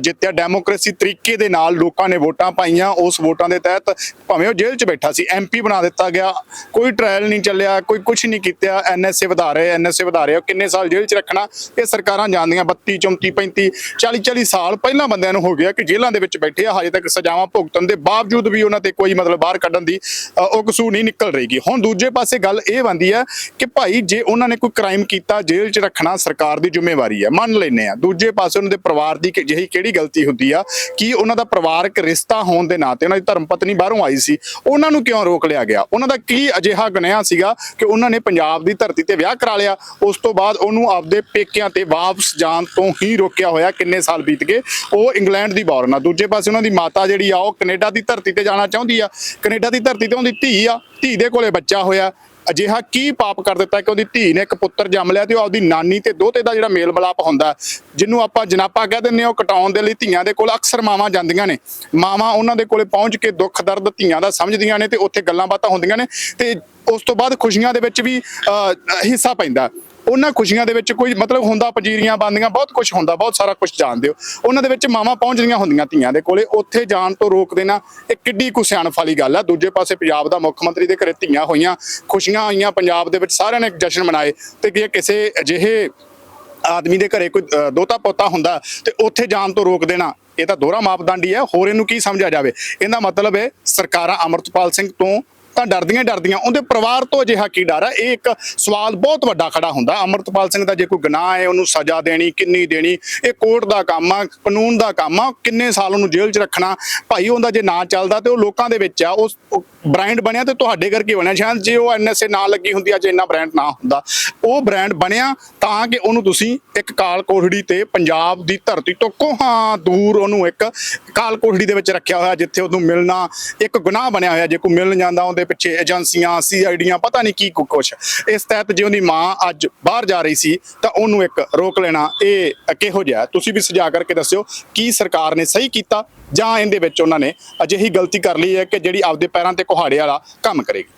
ਜਿੱਤਿਆ ਡੈਮੋਕ੍ਰੇਸੀ ਤਰੀਕੇ ਦੇ ਨਾਲ ਲੋਕਾਂ ਨੇ ਵੋਟਾਂ ਪਾਈਆਂ ਉਸ ਵੋਟਾਂ ਦੇ ਤਹਿਤ ਭਾਵੇਂ ਉਹ ਜੇਲ੍ਹ 'ਚ ਬੈਠਾ ਸੀ ਐਮਪੀ ਬਣਾ ਦਿੱਤਾ ਗਿਆ ਕੋਈ ਟ੍ਰਾਇਲ ਨਹੀਂ ਚੱਲਿਆ ਕੋਈ ਕੁਝ ਨਹੀਂ ਕੀਤਾ ਐਨਐਸਏ ਵਧਾ ਰਹੇ ਐਨਐਸਏ ਵਧਾ ਰਹੇ ਕਿੰਨੇ ਸਾਲ ਜੇਲ੍ਹ 'ਚ ਰੱਖਣਾ, ਇਹ ਸਰਕਾਰਾਂ ਜਾਣਦੀਆਂ 32 34 35 40 40 ਸਾਲ ਪਹਿਲਾਂ ਬੰਦਿਆਂ ਨੂੰ ਹੋ ਗਿਆ ਕਿ ਜੇਲ੍ਹਾਂ ਦੇ ਵਿੱਚ ਬੈਠੇ ਆ, ਹਜੇ ਤੱਕ ਸਜ਼ਾਵਾਂ ਭੁਗਤਣ ਦੇ ਬਾਵਜੂਦ ਵੀ ਉਹਨਾਂ ਤੇ ਕੋਈ ਮਤਲਬ ਬਾਹਰ ਕੱਢਣ ਦੀ ਉਹ ਕਸੂਰ ਨਹੀਂ ਨਿਕਲ ਰਹੀਗੀ। ਹੁਣ ਦੂਜੇ ਪਾਸੇ ਗੱਲ ਇਹ ਬੰਦੀ ਹੈ ਕਿ ਭਾਈ ਜੇ ਉਹਨਾਂ ਨੇ ਕੋਈ ਕ੍ਰਾਈਮ ਕੀਤਾ, ਜੇਲ੍ਹ 'ਚ ਰੱਖਣਾ ਸਰਕਾਰ ਦੀ ਜ਼ਿੰਮੇਵਾਰੀ ਹੈ, ਮੰਨ ਲੈਨੇ ਆ ਦੂਜੇ ਪਾਸੇ ਉਹਨਾਂ ਦੇ ਪਰਿਵਾਰ ਦੀ ਕਿ ਜਿਹੀ ਕਿਹੜੀ ਗਲਤੀ ਹੁੰਦੀ ਆ ਕਿ ਉਹਨਾਂ ਦਾ ਪਰਿਵਾਰਕ ਰਿਸ਼ਤਾ ਹੋਣ ਦੇ ਨਾਤੇ ਉਹਨਾਂ ਦੀ ਧਰਮ ਪਤਨੀ ਬਾਹਰੋਂ ਆਈ ਸੀ, ਉਹਨਾਂ ਨੂੰ ਕਿਉਂ ਰੋਕ ਲਿਆ ਗਿਆ? ਉਹਨਾਂ ਦਾ ਕੀ ਅਜਿਹਾ ਗੁਨਾਹ ਸੀਗਾ ਕਿ ਉਹਨਾਂ ਨੇ ਪੰਜਾਬ ਦੀ ਧਰਤੀ ਤੇ ਵਿਆਹ ਕਰਾ ਲਿਆ, ਉਸ ਤੋਂ ਬਾਅਦ ਉਹਨੂੰ ਆਪਦੇ ਪੇਕਿਆਂ ਤੇ ਵਾਪਸ ਜਾਣ ਤੋਂ ਹੀ ਰੋਕਿਆ ਹੋਇਆ ਕਿੰਨੇ ਸਾਲ ਬੀਤ ਗਏ ਉਹ ਇੰਗਲੈਂਡ ਦੀ ਬੌਰਨ ਆ ਦੂਜੇ ਪਾਸੇ ਉਹਨਾਂ ਦੀ ਮਾਤਾ ਜਿਹੜੀ ਆ ਉਹ ਕੈਨੇਡਾ ਦੀ ਧਰਤੀ ਤੇ ਜਾਣਾ ਚਾਹੁੰਦੀ ਆ। ਕੈਨੇਡਾ ਦੀ ਧਰਤੀ ਤੇ ਉਹਦੀ ਧੀ ਆ ਧੀ ਦੇ ਕੋਲੇ ਬੱਚਾ ਹੋਇਆ। ਅਜਿਹਾ ਕੀ ਪਾਪ ਕਰ ਦਿੱਤਾ ਕਿ ਉਹਦੀ ਧੀ ਨੇ ਇੱਕ ਪੁੱਤਰ ਜੰਮ ਲਿਆ ਤੇ ਉਹ ਆਪਦੀ ਨਾਨੀ ਤੇ ਦੋਤੇ ਦਾ ਜਿਹੜਾ ਮੇਲ ਮਿਲਾਪ ਹੁੰਦਾ ਜਿਹਨੂੰ ਆਪਾਂ ਜਨਾਪਾ ਕਹਿ ਦਿੰਦੇ ਆ ਉਹ ਕਟਾਉਣ ਦੇ ਲਈ ਧੀਆਂ ਦੇ ਕੋਲ ਅਕਸਰ ਮਾਵਾਂ ਜਾਂਦੀਆਂ ਨੇ। ਮਾਵਾਂ ਉਹਨਾਂ ਦੇ ਕੋਲੇ ਪਹੁੰਚ ਕੇ ਦੁੱਖ ਦਰਦ ਧੀਆਂ ਦਾ ਸਮਝਦੀਆਂ ਨੇ ਤੇ ਉੱਥੇ ਗੱਲਾਂ ਬਾਤਾਂ ਹੁੰਦੀਆਂ ਨੇ ਤੇ ਉਸ ਤੋਂ ਬਾਅਦ ਖੁਸ਼ੀਆਂ ਦੇ ਵਿੱਚ ਵੀ ਅਹ, ਹਿੱਸਾ ਪੈਂਦਾ। ਉਹਨਾਂ ਖੁਸ਼ੀਆਂ ਦੇ ਵਿੱਚ ਕੋਈ ਮਤਲਬ ਹੁੰਦਾ ਪੰਜੀਰੀਆਂ ਬੰਦੀਆਂ ਬਹੁਤ ਕੁਝ ਹੁੰਦਾ, ਬਹੁਤ ਸਾਰਾ ਕੁਝ ਜਾਣਦੇ ਹੋ। ਉਹਨਾਂ ਦੇ ਵਿੱਚ ਮਾਵਾਂ ਪਹੁੰਚਦੀਆਂ ਹੁੰਦੀਆਂ ਧੀਆਂ ਦੇ ਕੋਲੇ, ਉੱਥੇ ਜਾਣ ਤੋਂ ਰੋਕ ਦੇਣਾ, ਇਹ ਕਿੱਡੀ ਕੁ ਸਿਆਣਪ ਵਾਲੀ ਗੱਲ ਆ। ਦੂਜੇ ਪਾਸੇ ਪੰਜਾਬ ਦਾ ਮੁੱਖ ਮੰਤਰੀ ਦੇ ਘਰੇ ਧੀਆਂ ਹੋਈਆਂ, ਖੁਸ਼ੀਆਂ ਆਈਆਂ, ਪੰਜਾਬ ਦੇ ਵਿੱਚ ਸਾਰਿਆਂ ਨੇ ਜਸ਼ਨ ਮਨਾਏ ਤੇ ਜੇ ਕਿਸੇ ਅਜਿਹੇ ਆਦਮੀ ਦੇ ਘਰੇ ਕੋਈ ਦੋਤਾ ਪੋਤਾ ਹੁੰਦਾ ਤੇ ਉੱਥੇ ਜਾਣ ਤੋਂ ਰੋਕ ਦੇਣਾ, ਇਹ ਤਾਂ ਦੋਹਰਾ ਮਾਪਦੰਡ ਹੀ ਹੈ। ਹੋਰ ਇਹਨੂੰ ਕੀ ਸਮਝਿਆ ਜਾਵੇ? ਇਹਦਾ ਮਤਲਬ ਹੈ ਸਰਕਾਰਾਂ ਅਮਰਤਪਾਲ ਸਿੰਘ ਤੋਂ ਤਾਂ ਡਰਦੀਆਂ ਹੀ ਡਰਦੀਆਂ। ਉਹਦੇ ਪਰਿਵਾਰ ਤੋਂ ਅਜਿਹਾ ਕੀ ਡਰ ਹੈ? ਇਹ ਇੱਕ ਸਵਾਲ ਬਹੁਤ ਵੱਡਾ ਖੜਾ ਹੁੰਦਾ। ਅਮਰਤਪਾਲ ਸਿੰਘ ਦਾ ਜੇ ਕੋਈ ਗੁਨਾਹ ਹੈ, ਉਹਨੂੰ ਸਜ਼ਾ ਦੇਣੀ, ਕਿੰਨੀ ਦੇਣੀ, ਇਹ ਕੋਰਟ ਦਾ ਕੰਮ ਆ, ਕਾਨੂੰਨ ਦਾ ਕੰਮ ਆ ਕਿੰਨੇ ਸਾਲ ਉਹਨੂੰ ਜੇਲ੍ਹ 'ਚ ਰੱਖਣਾ? ਭਾਈ, ਉਹਦਾ ਜੇ ਨਾ ਚੱਲਦਾ ਤੇ ਉਹ ਲੋਕਾਂ ਦੇ ਵਿੱਚ ਆ। ਉਸ ਬ੍ਰਾਂਡ ਬਣਿਆ ਤੇ ਤੁਹਾਡੇ ਕਰਕੇ ਬਣਿਆ? ਸ਼ਾਇਦ ਜੇ ਉਹ ਐਨਐਸਏ ਨਾ ਲੱਗੀ ਹੁੰਦੀ ਅੱਜ ਇੰਨਾ ਬ੍ਰਾਂਡ ਨਾ ਹੁੰਦਾ। ਉਹ ਬ੍ਰਾਂਡ ਬਣਿਆ ਤਾਂ ਕਿ ਉਹਨੂੰ ਤੁਸੀਂ ਇੱਕ ਕਾਲ ਕੋਠੜੀ ਤੇ ਪੰਜਾਬ ਦੀ ਧਰਤੀ ਤੋਂ ਕੋਹਾਂ ਦੂਰ ਉਹਨੂੰ ਇੱਕ ਕਾਲ ਕੋਠੜੀ ਦੇ ਵਿੱਚ ਰੱਖਿਆ ਹੋਇਆ, ਜਿੱਥੇ ਉਹਨੂੰ ਮਿਲਣਾ, ਇੱਕ ਗੁਨਾਹ ਬਣਿਆ ਹੋਇਆ। ਜੇ ਕੋਈ ਮਿਲਣ ਜਾਂਦਾ, ਉਹਦੇ ਪਿੱਛੇ ਏਜੰਸੀਆਂ, ਸੀਆਈਡੀਆਂ, ਪਤਾ ਨਹੀਂ ਕੀ ਕੁਛ। ਇਸ ਤਹਿਤ ਜੇ ਉਹਦੀ ਮਾਂ ਅੱਜ ਬਾਹਰ ਜਾ ਰਹੀ ਸੀ, ਤਾਂ ਉਹਨੂੰ ਇੱਕ ਰੋਕ ਲੈਣਾ, ਇਹ ਕਿਹੋ ਜਿਹਾ ਤੁਸੀਂ ਵੀ ਸੁਝਾਅ ਕਰਕੇ ਦੱਸਿਓ, ਕੀ ਸਰਕਾਰ ਨੇ ਸਹੀ ਕੀਤਾ ਜਾਂ ਇਹਦੇ ਵਿੱਚ ਉਹਨਾਂ ਨੇ ਅਜਿਹੀ ਗਲਤੀ ਕਰ ਲਈ ਹੈ ਕਿ ਜਿਹੜੀ ਆਪਦੇ ਪੈਰਾਂ ਤੇ ਕੁਹਾੜੇ ਵਾਲਾ ਕੰਮ ਕਰੇਗੀ?